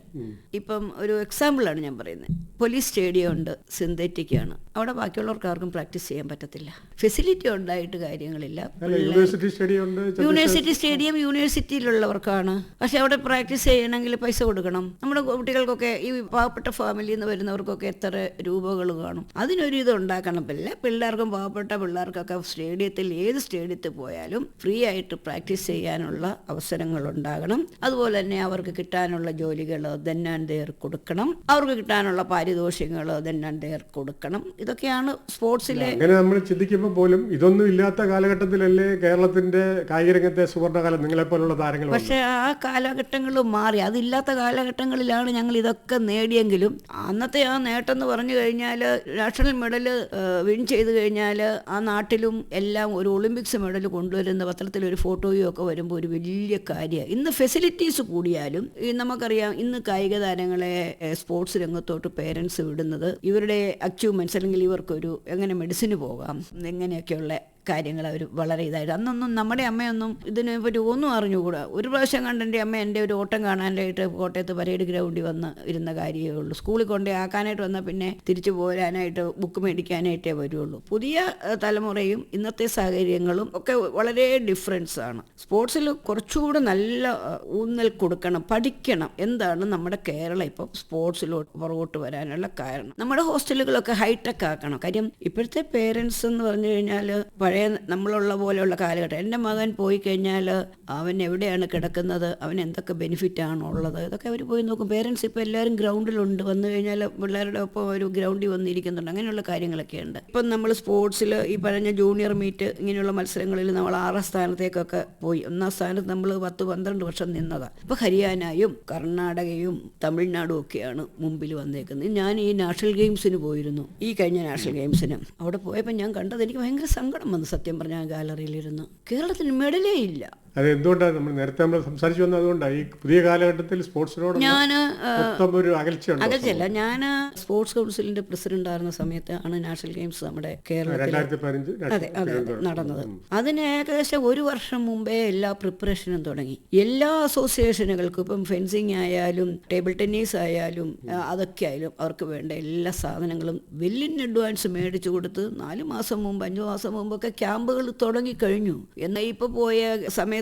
ഇപ്പം ഒരു എക്സാമ്പിൾ ആണ് ഞാൻ പറയുന്നത് പോലീസ് സ്റ്റേഡിയം ഉണ്ട് സിന്തറ്റിക് ആണ്. അവിടെ ബാക്കിയുള്ളവർക്ക് ആർക്കും പ്രാക്ടീസ് ചെയ്യാൻ പറ്റത്തില്ല. ഫെസിലിറ്റി ഉണ്ടായിട്ട് കാര്യങ്ങളില്ല. യൂണിവേഴ്സിറ്റി സ്റ്റേഡിയം ഉണ്ട് യൂണിവേഴ്സിറ്റി സ്റ്റേഡിയം യൂണിവേഴ്സിറ്റിയിലുള്ളവർക്കാണ്. പക്ഷെ അവിടെ പ്രാക്ടീസ് ചെയ്യണമെങ്കിൽ പൈസ കൊടുക്കണം. നമ്മുടെ കുട്ടികൾക്കൊക്കെ ഈ പാവപ്പെട്ട ഫാമിലിന്ന് നിന്ന് വരുന്നവർക്കൊക്കെ എത്ര രൂപകൾ കാണും. അതിനൊരു ഇത് ഉണ്ടാക്കണം. പിന്നെ പിള്ളേർക്കും പാവപ്പെട്ട പിള്ളേർക്കൊക്കെ സ്റ്റേഡിയത്തിൽ ഏത് സ്റ്റേഡിയത്തിൽ പോയാലും ഫ്രീ ആയിട്ട് പ്രാക്ടീസ് ചെയ്യാനുള്ള അവസരങ്ങൾ ഉണ്ടാകണം. അതുപോലെ തന്നെ അവർക്ക് കിട്ടാനുള്ള ജോലികൾ ദന്നാൻ തേർ കൊടുക്കണം. അവർക്ക് കിട്ടാനുള്ള പാരിതോഷികങ്ങൾ ദന്നാൻ തേർ കൊടുക്കണം. ഇതൊക്കെയാണ് സ്പോർട്സിലെ അങ്ങനെ നമ്മൾ ചിന്തിക്കുമ്പോൾ പോലും ഇതൊന്നും ഇല്ലാത്ത കാലഘട്ടത്തിലല്ലേ കേരളത്തിന്റെ കായിക രംഗത്തെ സുവർണകാലം നിങ്ങളെപ്പോലുള്ള താരങ്ങൾ പക്ഷേ ആ കാലഘട്ടങ്ങൾ മാറി. അതില്ലാത്ത കാലഘട്ടങ്ങളിലാണ് ഞങ്ങൾ ഇതൊക്കെ നേടിയെങ്കിലും അന്നത്തെ ആ നേട്ടം എന്ന് പറഞ്ഞു കഴിഞ്ഞാൽ നാഷണൽ മെഡൽ വിൻ ചെയ്ത് കഴിഞ്ഞാൽ ആ നാട്ടിലും എല്ലാം ഒരു ഒളിമ്പിക്സ് മെഡൽ കൊണ്ടുവരുന്ന പത്രത്തിൽ ഒരു ഫോട്ടോയും ഒക്കെ വരുമ്പോൾ ഒരു വലിയ കാര്യമാണ്. ഇന്ന് ഫെസിലിറ്റീസ് കൂടിയാലും ഈ നമുക്കറിയാം ഇന്ന് കായിക താരങ്ങളെ സ്പോർട്സ് രംഗത്തോട്ട് പേരൻസ് വിടുന്നത് ഇവരുടെ അച്ചീവ്മെന്റ്സ് അല്ലെങ്കിൽ ഇവർക്കൊരു എങ്ങനെ മെഡിസിന് പോകാം എങ്ങനെയൊക്കെയുള്ള കാര്യങ്ങൾ അവർ വളരെ ഇതായിട്ട്. അന്നൊന്നും നമ്മുടെ അമ്മയൊന്നും ഇതിനെ പറ്റി ഒന്നും അറിഞ്ഞുകൂടാ. ഒരു പ്രാവശ്യം കണ്ട് എന്റെ അമ്മ എന്റെ ഒരു ഓട്ടം കാണാനായിട്ട് കോട്ടയത്ത് പരേഡ് ഗ്രൗണ്ടിൽ വന്ന് ഇരുന്ന കാര്യമേ ഉള്ളൂ. സ്കൂളിൽ കൊണ്ടേ ആക്കാനായിട്ട് വന്നാൽ പിന്നെ തിരിച്ചു പോരാനായിട്ട് ബുക്ക് മേടിക്കാനായിട്ടേ വരുള്ളൂ. പുതിയ തലമുറയും ഇന്നത്തെ സാഹചര്യങ്ങളും ഒക്കെ വളരെ ഡിഫറൻസ് ആണ്. സ്പോർട്സിൽ കുറച്ചുകൂടെ നല്ല ഊന്നൽ കൊടുക്കണം പഠിക്കണം എന്താണ് നമ്മുടെ കേരളം ഇപ്പം സ്പോർട്സിലോട്ട് പുറകോട്ട് വരാനുള്ള കാരണം. നമ്മുടെ ഹോസ്റ്റലുകളൊക്കെ ഹൈടെക് ആക്കണം. കാര്യം ഇപ്പോഴത്തെ പേരൻസ് എന്ന് പറഞ്ഞു കഴിഞ്ഞാൽ പഴയ പഴയ നമ്മളുള്ള പോലെയുള്ള കാലഘട്ടം. എന്റെ മകൻ പോയി കഴിഞ്ഞാൽ അവൻ എവിടെയാണ് കിടക്കുന്നത്? അവൻ എന്തൊക്കെ ബെനിഫിറ്റാണ് ഉള്ളത്? ഇതൊക്കെ അവർ പോയി നോക്കും. പേരൻസ് ഇപ്പോൾ എല്ലാവരും ഗ്രൗണ്ടിലുണ്ട് വന്നു കഴിഞ്ഞാൽ പിള്ളേരുടെ ഒപ്പം ഒരു ഗ്രൗണ്ടിൽ വന്നിരിക്കുന്നുണ്ട്. അങ്ങനെയുള്ള കാര്യങ്ങളൊക്കെ ഉണ്ട്. ഇപ്പം നമ്മൾ സ്പോർട്സിൽ ഈ പറഞ്ഞ ജൂനിയർ മീറ്റ് ഇങ്ങനെയുള്ള മത്സരങ്ങളിൽ നമ്മൾ ആറാം സ്ഥാനത്തേക്കൊക്കെ പോയി. ഒന്നാം സ്ഥാനത്ത് നമ്മൾ പത്ത് പന്ത്രണ്ട് വർഷം നിന്നതാണ് ഇപ്പോൾ ഹരിയാനയും കർണാടകയും തമിഴ്നാടും ഒക്കെയാണ് മുമ്പിൽ വന്നേക്കുന്നത്. ഞാൻ ഈ നാഷണൽ ഗെയിംസിന് പോയിരുന്നു. ഈ കഴിഞ്ഞ നാഷണൽ ഗെയിംസിന് അവിടെ പോയപ്പോൾ ഞാൻ കണ്ടത് എനിക്ക് ഭയങ്കര സങ്കടം വന്നു. സത്യം പറഞ്ഞാൽ ഗാലറിയിലിരുന്ന്. കേരളത്തിന് മെഡലേ ഇല്ല. അത് എന്തുകൊണ്ടാണ് നമ്മൾ നേരത്തെ നമ്മൾ സംസാരിച്ചു വന്നത് അതുകൊണ്ടാണ് ഈ പുതിയ കാലഘട്ടത്തിൽ സ്പോർട്സിനോട് ഞാൻ ഒരു അകൽച്ചയുണ്ട്? അകച്ചല്ല ഞാൻ സ്പോർട്സ് കൗൺസിലിന്റെ പ്രസിഡന്റ് ആയിരുന്ന സമയത്ത് ആണ് നാഷണൽ ഗെയിംസ് നമ്മുടെ കേരളത്തിൽ അതെ അതെ നടന്നത്. അതിന് ഏകദേശം ഒരു വർഷം മുമ്പേ എല്ലാ പ്രിപ്പറേഷനും തുടങ്ങി. എല്ലാ അസോസിയേഷനുകൾക്കും ഇപ്പം ഫെൻസിങ് ആയാലും ടേബിൾ ടെന്നീസ് ആയാലും അതൊക്കെ ആയാലും അവർക്ക് വേണ്ട എല്ലാ സാധനങ്ങളും വെല്ലിൻ അഡ്വാൻസ് മേടിച്ചു കൊടുത്ത് നാല് മാസം മുമ്പ് അഞ്ചു മാസം മുമ്പൊക്കെ ക്യാമ്പുകൾ തുടങ്ങി കഴിഞ്ഞു എന്നാൽ ഇപ്പോൾ പോയ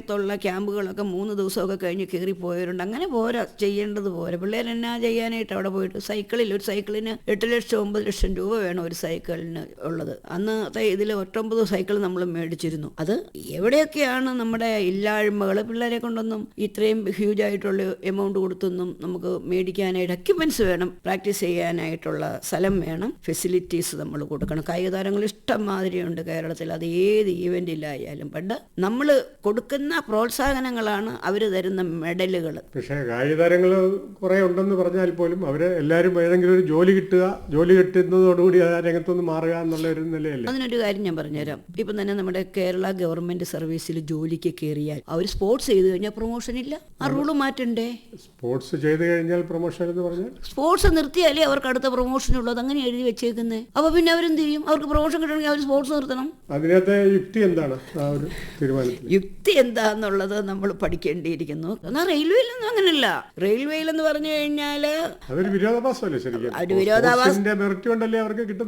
സമയത്തുള്ള ക്യാമ്പുകളൊക്കെ മൂന്ന് ദിവസമൊക്കെ കഴിഞ്ഞ് കയറി പോയവരുണ്ട് അങ്ങനെ പോരാ ചെയ്യേണ്ടത് പോരാ. പിള്ളേർ എന്നാ ചെയ്യാനായിട്ട് അവിടെ പോയിട്ട്? സൈക്കിളിൽ ഒരു സൈക്കിളിന് എട്ട് ലക്ഷം ഒമ്പത് ലക്ഷം രൂപ വേണം ഒരു സൈക്കിളിന് ഉള്ളത്. അന്നത്തെ ഇതിൽ ഒട്ടൊമ്പത് സൈക്കിൾ നമ്മൾ മേടിച്ചിരുന്നു. അത് എവിടെയൊക്കെയാണ് നമ്മുടെ ഇല്ലായ്മകൾ പിള്ളേരെ കൊണ്ടൊന്നും ഇത്രയും ഹ്യൂജ് ആയിട്ടുള്ള എമൗണ്ട് കൊടുത്തൊന്നും നമുക്ക് മേടിക്കാനായിട്ട് എക്യുപ്മെന്റ്സ് വേണം പ്രാക്ടീസ് ചെയ്യാനായിട്ടുള്ള സ്ഥലം വേണം ഫെസിലിറ്റീസ് നമ്മൾ കൊടുക്കണം. കായിക താരങ്ങൾ ഇഷ്ടം മാതിരിയുണ്ട് കേരളത്തിൽ. അത് ഏത് ഈവെന്റിലായാലും പണ്ട് നമ്മൾ കൊടുക്കുന്ന പ്രോത്സാഹനങ്ങളാണ് അവർ തരുന്ന മെഡലുകൾ പക്ഷേ കായിക താരങ്ങൾ കുറെ ഉണ്ടെന്ന് പറഞ്ഞാൽ പോലും അവർ എല്ലാവരും ഏതെങ്കിലും ഒരു ജോലി കിട്ടുക ജോലി കിട്ടുന്നതോടുകൂടി ആ രംഗത്തുനിന്ന് മാറുക എന്നുള്ള ഒരു നിലയല്ല? അതിനൊരു കാര്യം ഞാൻ പറഞ്ഞുതരാം. ഇപ്പം തന്നെ നമ്മുടെ കേരള ഗവൺമെന്റ് സർവീസിൽ ജോലിക്ക് കയറിയാൽ അവർ സ്പോർട്സ് ചെയ്ത് കഴിഞ്ഞാൽ പ്രൊമോഷൻ ഇല്ല. ആ റൂൾ മാറ്റണ്ടേ? സ്പോർട്സ് ചെയ്ത് കഴിഞ്ഞാൽ പ്രൊമോഷൻ എന്ന് പറഞ്ഞാൽ? സ്പോർട്സ് നിർത്തിയാലേ അവർക്ക് അടുത്ത പ്രൊമോഷൻ ഉള്ളത് അങ്ങനെ എഴുതി വെച്ചേക്കുന്നത് അപ്പോൾ പിന്നെ അവരെന്ത് ചെയ്യും? അവർക്ക് പ്രൊമോഷൻ കിട്ടണമെങ്കിൽ അവർ സ്പോർട്സ് നിർത്തണം. അതിനകത്തെ യുക്തി എന്താണ്? ആ ഒരു തീരുമാനം യുക്തി എന്താന്നുള്ളത് നമ്മൾ പഠിക്കേണ്ടിയിരിക്കുന്നു. എന്നാൽ റെയിൽവേയിലൊന്നും അങ്ങനെയല്ല റെയിൽവേയിലെന്ന് പറഞ്ഞു കഴിഞ്ഞാൽ ഒരു വിരോധാഭാസം-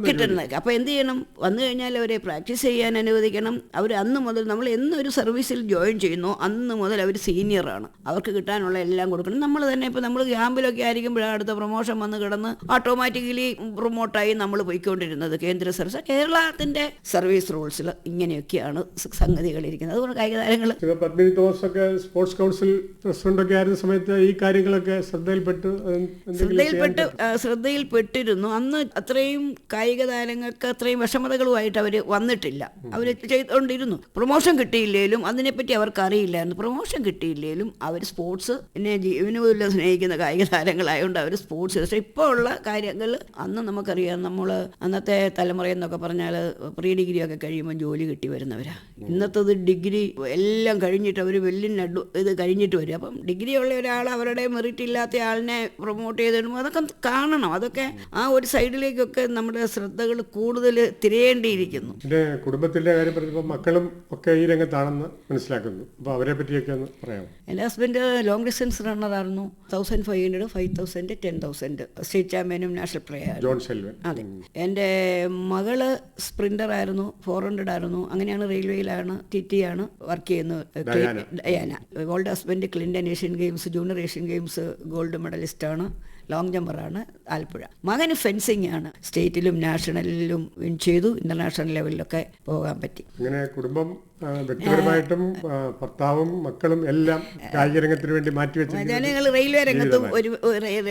കിട്ടുന്നത്? അപ്പോൾ എന്ത് ചെയ്യണം? വന്നു കഴിഞ്ഞാൽ അവരെ പ്രാക്ടീസ് ചെയ്യാൻ അനുവദിക്കണം. അവർ അന്ന് മുതൽ നമ്മൾ എന്നൊരു സർവീസിൽ ജോയിൻ ചെയ്യുന്നു അന്ന് മുതൽ അവർ സീനിയറാണ്. അവർക്ക് കിട്ടാനുള്ള എല്ലാം കൊടുക്കണം. നമ്മൾ തന്നെ ഇപ്പൊ നമ്മൾ ക്യാമ്പിലൊക്കെ ആയിരിക്കുമ്പോഴാണ് അടുത്ത പ്രൊമോഷൻ വന്ന് കിടന്ന് ഓട്ടോമാറ്റിക്കലി പ്രൊമോട്ടായി നമ്മൾ പോയിക്കൊണ്ടിരുന്നത്. കേന്ദ്ര സർവീസ് കേരളത്തിന്റെ സർവീസ് റൂൾസിൽ ഇങ്ങനെയൊക്കെയാണ് സംഗതികൾ ഇരിക്കുന്നത് അതുകൊണ്ട് കായിക താരങ്ങൾ പത്മിനി തോമസ് ഒക്കെ സ്പോർട്സ് കൗൺസിൽ പ്രസിഡന്റ് ഒക്കെ ആയിരുന്ന സമയത്ത് ഈ കാര്യങ്ങളൊക്കെ ശ്രദ്ധയിൽപ്പെട്ടു. ശ്രദ്ധയിൽപ്പെട്ട് ശ്രദ്ധയിൽപ്പെട്ടിരുന്നു. അന്ന് അത്രയും കായിക താരങ്ങൾക്ക് അത്രയും വിഷമതകളുമായിട്ട് അവർ വന്നിട്ടില്ല. അവർ ചെയ്തുകൊണ്ടിരുന്നു. പ്രൊമോഷൻ കിട്ടിയില്ലേലും അതിനെപ്പറ്റി അവർക്ക് അറിയില്ലായിരുന്നു പ്രൊമോഷൻ കിട്ടിയില്ലേലും അവർ സ്പോർട്സ് എന്നെ ജീവനുമില്ല പോലും സ്നേഹിക്കുന്ന കായിക താരങ്ങളായതുകൊണ്ട് അവർ സ്പോർട്സ് പക്ഷേ ഇപ്പോൾ ഉള്ള കാര്യങ്ങൾ അന്ന് നമുക്കറിയാം. നമ്മൾ അന്നത്തെ തലമുറ എന്നൊക്കെ പറഞ്ഞാൽ പ്രീ ഡിഗ്രി ഒക്കെ കഴിയുമ്പോൾ ജോലി കിട്ടി വരുന്നവരാ. ഇന്നത്തത് ഡിഗ്രി എല്ലാം കഴിഞ്ഞിട്ട് അവർ വെല്ലിൻ നഡു ഇത് കഴിഞ്ഞിട്ട് വരും. അപ്പം ഡിഗ്രി ഉള്ള ഒരാൾ അവരുടെ മെറിറ്റ് ഇല്ലാത്ത ആളിനെ പ്രൊമോട്ട് ചെയ്തിടുമ്പോൾ അതൊക്കെ കാണണം. അതൊക്കെ ആ ഒരു സൈഡിലേക്കൊക്കെ നമ്മുടെ ശ്രദ്ധകൾ കൂടുതൽ തിരയേണ്ടിയിരിക്കുന്നു. എന്റെ കുടുംബത്തിന്റെ കാര്യം പറഞ്ഞപ്പോൾ മക്കളും ഒക്കെ ഈ രംഗത്താണെന്ന് മനസ്സിലാക്കുന്നു. അപ്പോൾ അവരെ പറ്റിയൊക്കെ ഒന്ന് പറയാമോ? എന്റെ husband long distance റണ്ണറായിരുന്നു thousand five hundred five thousand ten thousand state ചാമ്പ്യനും national player John Selvan അതെ. എന്റെ മകൾ സ്പ്രിന്റർ ആയിരുന്നു ഫോർ ഹൺഡ്രഡ് ആയിരുന്നു. അങ്ങനെയാണ് റെയിൽവേയിലാണ് ടി ടി ആണ് വർക്ക് ചെയ്യുന്നത്. Diana. Old husband Clinton Asian games junior Asian games gold മെഡലിസ്റ്റാണ് long ജമ്പറാണ് ആലപ്പുഴ. മകന് ഫെൻസിങ് ആണ് സ്റ്റേറ്റിലും നാഷണലിലും വിൻ ചെയ്തു ഇന്റർനാഷണൽ ലെവലിലൊക്കെ പോകാൻ പറ്റി. അങ്ങനെ കുടുംബം വ്യക്തിപരമായിട്ടും ഭർത്താവും മക്കളും എല്ലാം കായിക രംഗത്തിന് വേണ്ടി മാറ്റിവെച്ച ഞങ്ങൾ റെയിൽവേ രംഗത്തും ഒരു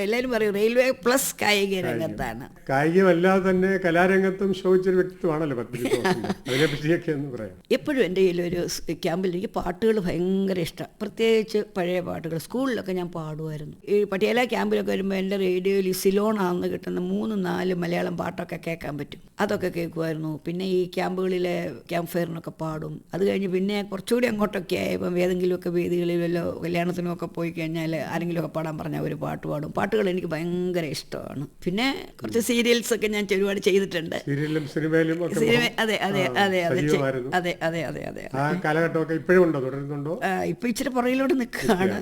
എല്ലാവരും പറയും റെയിൽവേ പ്ലസ് കായിക രംഗത്താണ്. കായികമല്ലാതെ തന്നെ കലാരംഗത്തും ശോഭിച്ചൊരു വ്യക്തിത്വമാണല്ലോ പത്മിനി തോമസിന്റെ അതിനെ പറ്റിയൊക്കെ ഒന്ന് പറയാം എപ്പോഴും എന്റെ കയ്യിൽ ഒരു ക്യാമ്പിൽ എനിക്ക് പാട്ടുകൾ ഭയങ്കര ഇഷ്ടം. പ്രത്യേകിച്ച് പഴയ പാട്ടുകൾ. സ്കൂളിലൊക്കെ ഞാൻ പാടുമായിരുന്നു. ഈ പട്ടിയാല ക്യാമ്പിലൊക്കെ വരുമ്പോൾ എന്റെ റേഡിയോയിൽ സിലോണാന്ന് കിട്ടുന്ന മൂന്ന് നാല് മലയാളം പാട്ടൊക്കെ കേൾക്കാൻ പറ്റും. അതൊക്കെ കേൾക്കുമായിരുന്നു. പിന്നെ ഈ ക്യാമ്പുകളിലെ ക്യാമ്പ് ഫെയറിനൊക്കെ പാടും. അത് കഴിഞ്ഞ് പിന്നെ കുറച്ചുകൂടി അങ്ങോട്ടൊക്കെ ആയപ്പം ഏതെങ്കിലുമൊക്കെ വേദികളിലോ കല്യാണത്തിനൊക്കെ പോയി കഴിഞ്ഞാൽ ആരെങ്കിലുമൊക്കെ പാടാൻ പറഞ്ഞാൽ ഒരു പാട്ട് പാടും. പാട്ടുകൾ എനിക്ക് ഭയങ്കര ഇഷ്ടമാണ്. പിന്നെ കുറച്ച് സീരിയൽസ് ഒക്കെ ഞാൻ ഒരുപാട് ചെയ്തിട്ടുണ്ട്. സീരിയലും സിനിമയിലും അതെ അതെ അതെ അതെ. അതെ അതെ അതെ അതെ കാലഘട്ടമൊക്കെ ഇപ്പോഴും ഉണ്ടോ? തുടരുന്നുണ്ടോ? ഇപ്പൊ ഇച്ചിരി പുറകിലോട്ട് നിൽക്കുകയാണ്.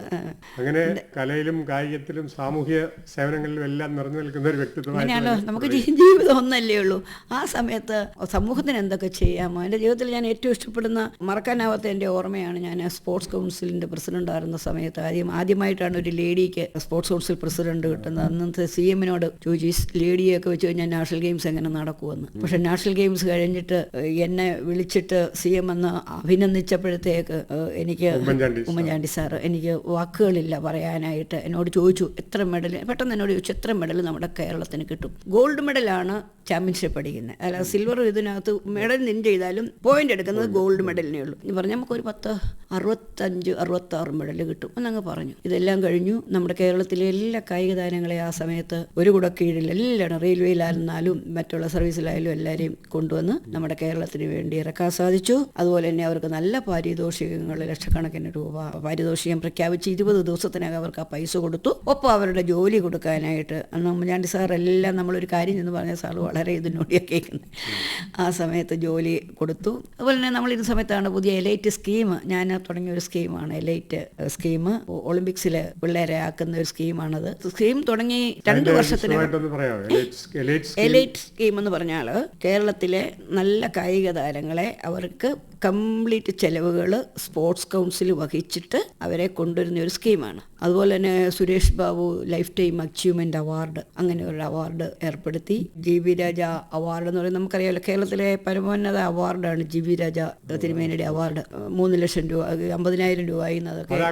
അങ്ങനെ കലയിലും കായികത്തിലും സാമൂഹ്യ സേവനങ്ങളിലും എല്ലാം നിറഞ്ഞു നിൽക്കുന്ന ഒരു വ്യക്തിത്വമാണല്ലോ നമുക്ക് ജീവിതം ഒന്നല്ലേ ഉള്ളൂ. ആ സമയത്ത് സമൂഹത്തിന് എന്തൊക്കെ ചെയ്യാമോ? എന്റെ ജീവിതത്തിൽ ഞാൻ ഏറ്റവും ഇഷ്ടപ്പെടുന്ന മറക്കാനാവാത്ത എന്റെ ഓർമ്മയാണ് ഞാൻ സ്പോർട്സ് കൗൺസിലിന്റെ പ്രസിഡന്റ് ആയിരുന്ന സമയത്ത് ആദ്യം ആദ്യമായിട്ടാണ് ഒരു ലേഡിക്ക് സ്പോർട്സ് കൗൺസിൽ പ്രസിഡന്റ് കിട്ടുന്നത്. അന്നത്തെ സി എമ്മിനോട് ചോദിച്ചു ലേഡിയൊക്കെ വെച്ച് കഴിഞ്ഞാൽ നാഷണൽ ഗെയിംസ് എങ്ങനെ നടക്കുമെന്ന്? പക്ഷേ നാഷണൽ ഗെയിംസ് കഴിഞ്ഞിട്ട് എന്നെ വിളിച്ചിട്ട് സി എം എന്ന് അഭിനന്ദിച്ചപ്പോഴത്തേക്ക് എനിക്ക് ഉമ്മൻചാണ്ടി സാർ. സാറ് എനിക്ക് വാക്കുകളില്ല പറയാനായിട്ട് എന്നോട് ചോദിച്ചു എത്ര മെഡൽ പെട്ടെന്ന് എന്നോട് ചോദിച്ചു എത്ര മെഡൽ നമ്മുടെ കേരളത്തിന് കിട്ടും? ഗോൾഡ് മെഡലാണ് ചാമ്പ്യൻഷിപ്പ് അടിക്കുന്നത്. അല്ല സിൽവർ ഇതിനകത്ത് മെഡൽ നിൻ ചെയ്താലും പോയിന്റ് എടുക്കുന്നത് ഗോൾഡ് മെഡലിനേ ഉള്ളൂ. എന്ന് പറഞ്ഞാൽ നമുക്കൊരു പത്ത് അറുപത്തഞ്ച് അറുപത്താറ് മെഡൽ കിട്ടും. എന്നങ്ങ് പറഞ്ഞു. ഇതെല്ലാം കഴിഞ്ഞു. നമ്മുടെ കേരളത്തിലെ എല്ലാ കായിക താരങ്ങളെ ആ സമയത്ത് ഒരു കുട കീഴിൽ റെയിൽവേയിലായിരുന്നാലും മറ്റുള്ള സർവീസിലായാലും എല്ലാവരെയും കൊണ്ടുവന്ന് നമ്മുടെ കേരളത്തിന് വേണ്ടി ഇറക്കാൻ സാധിച്ചു. അതുപോലെ തന്നെ അവർക്ക് നല്ല പാരിതോഷികങ്ങൾ ലക്ഷക്കണക്കിന് രൂപ പാരിതോഷികം പ്രഖ്യാപിച്ച് ഇരുപത് ദിവസത്തിനകം അവർക്ക് ആ പൈസ കൊടുത്തു. ഒപ്പം അവരുടെ ജോലി കൊടുക്കാനായിട്ട് അന്ന് ഉമ്മൻചാണ്ടി സാർ എല്ലാം നമ്മളൊരു കാര്യം എന്ന് പറഞ്ഞ സാർ വളരെ ഇതിനോടിയാണ് കേൾക്കുന്നത് ആ സമയത്ത് ജോലി കൊടുത്തു. അതുപോലെ തന്നെ നമ്മൾ ഇത് സമയത്താണ് പുതിയ എലൈറ്റ് സ്കീം ഞാൻ തുടങ്ങിയ ഒരു സ്കീമാണ് എലൈറ്റ് സ്കീം ഒളിമ്പിക്സിൽ പിള്ളേരെ ആക്കുന്ന ഒരു സ്കീമാണത് സ്കീം തുടങ്ങി രണ്ട് വർഷത്തിന് എലൈറ്റ് സ്കീം എന്ന് പറഞ്ഞാൽ കേരളത്തിലെ നല്ല കായിക താരങ്ങളെ അവർക്ക് കംപ്ലീറ്റ് ചെലവുകൾ സ്പോർട്സ് കൗൺസിൽ വഹിച്ചിട്ട് അവരെ കൊണ്ടുവരുന്ന ഒരു സ്കീമാണ് അതുപോലെ തന്നെ Suresh Babu lifetime achievement award അങ്ങനെ ഒരു അവാർഡ് ഏർപ്പെടുത്തി. ജി വി രാജ അവാർഡ് എന്ന് പറയുന്നത് നമുക്കറിയാമല്ലോ കേരളത്തിലെ പരമോന്നത അവാർഡാണ് ജി വി രാജ തിരുമേനിയുടെ അവാർഡ് മൂന്ന് ലക്ഷം രൂപ അമ്പതിനായിരം രൂപ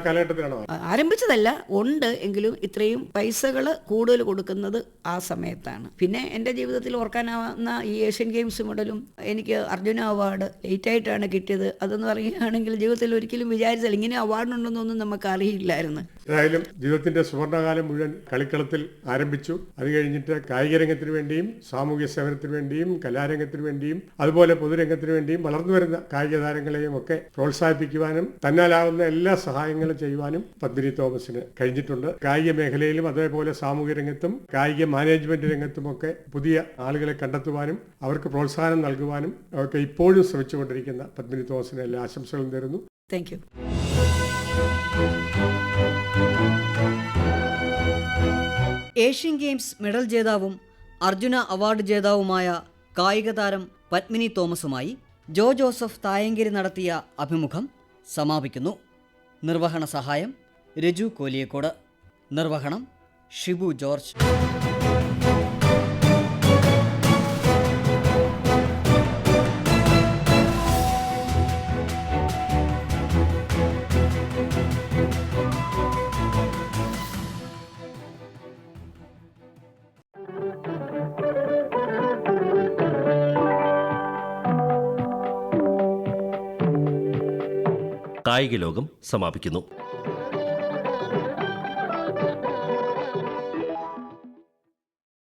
കാലഘട്ടത്തിലാണോ? ആരംഭിച്ചതല്ല ഉണ്ട് എങ്കിലും ഇത്രയും പൈസകൾ കൂടുതൽ കൊടുക്കുന്നത് ആ സമയത്താണ്. പിന്നെ എന്റെ ജീവിതത്തിൽ ഓർക്കാനാവുന്ന ഈ ഏഷ്യൻ ഗെയിംസ് മെഡലും എനിക്ക് അർജുന അവാർഡ് ലേറ്റായിട്ടാണ് കിട്ടിയത്. അതെന്ന് പറയുകയാണെങ്കിൽ ജീവിതത്തിൽ ഒരിക്കലും വിചാരിച്ചാൽ ഇങ്ങനെ അവാർഡുണ്ടെന്നൊന്നും നമുക്ക് അറിയില്ലായിരുന്നു ഏതായാലും ജീവിതത്തിന്റെ സുവർണകാലം മുഴുവൻ കളിക്കളത്തിൽ ആരംഭിച്ചു. അത് കഴിഞ്ഞിട്ട് കായിക രംഗത്തിന് വേണ്ടിയും സാമൂഹ്യ സേവനത്തിന് വേണ്ടിയും കലാരംഗത്തിന് വേണ്ടിയും അതുപോലെ പൊതുരംഗത്തിന് വേണ്ടിയും വളർന്നു വരുന്ന കായിക താരങ്ങളെയും ഒക്കെ പ്രോത്സാഹിപ്പിക്കുവാനും തന്നാലാവുന്ന എല്ലാ സഹായങ്ങളും ചെയ്യുവാനും പത്മിനി തോമസിന് കഴിഞ്ഞിട്ടുണ്ട്. കായിക മേഖലയിലും അതേപോലെ സാമൂഹ്യ രംഗത്തും കായിക മാനേജ്മെന്റ് രംഗത്തും ഒക്കെ പുതിയ ആളുകളെ കണ്ടെത്തുവാനും അവർക്ക് പ്രോത്സാഹനം നൽകുവാനും ഒക്കെ ഇപ്പോഴും ശ്രമിച്ചുകൊണ്ടിരിക്കുന്ന പത്മിനി തോമസിന് എല്ലാ ആശംസകളും തരുന്നു താങ്ക് ഏഷ്യൻ ഗെയിംസ് മെഡൽ ജേതാവും അർജുന അവാർഡ് ജേതാവുമായ കായിക താരം പത്മിനി തോമസുമായി ജോ ജോസഫ് തായങ്കരി നടത്തിയ അഭിമുഖം സമാപിക്കുന്നു. നിർവഹണ സഹായം രജു കോലിയക്കോട്. നിർവഹണം ഷിബു ജോർജ്. കായിക ലോകം സമാപിക്കുന്നു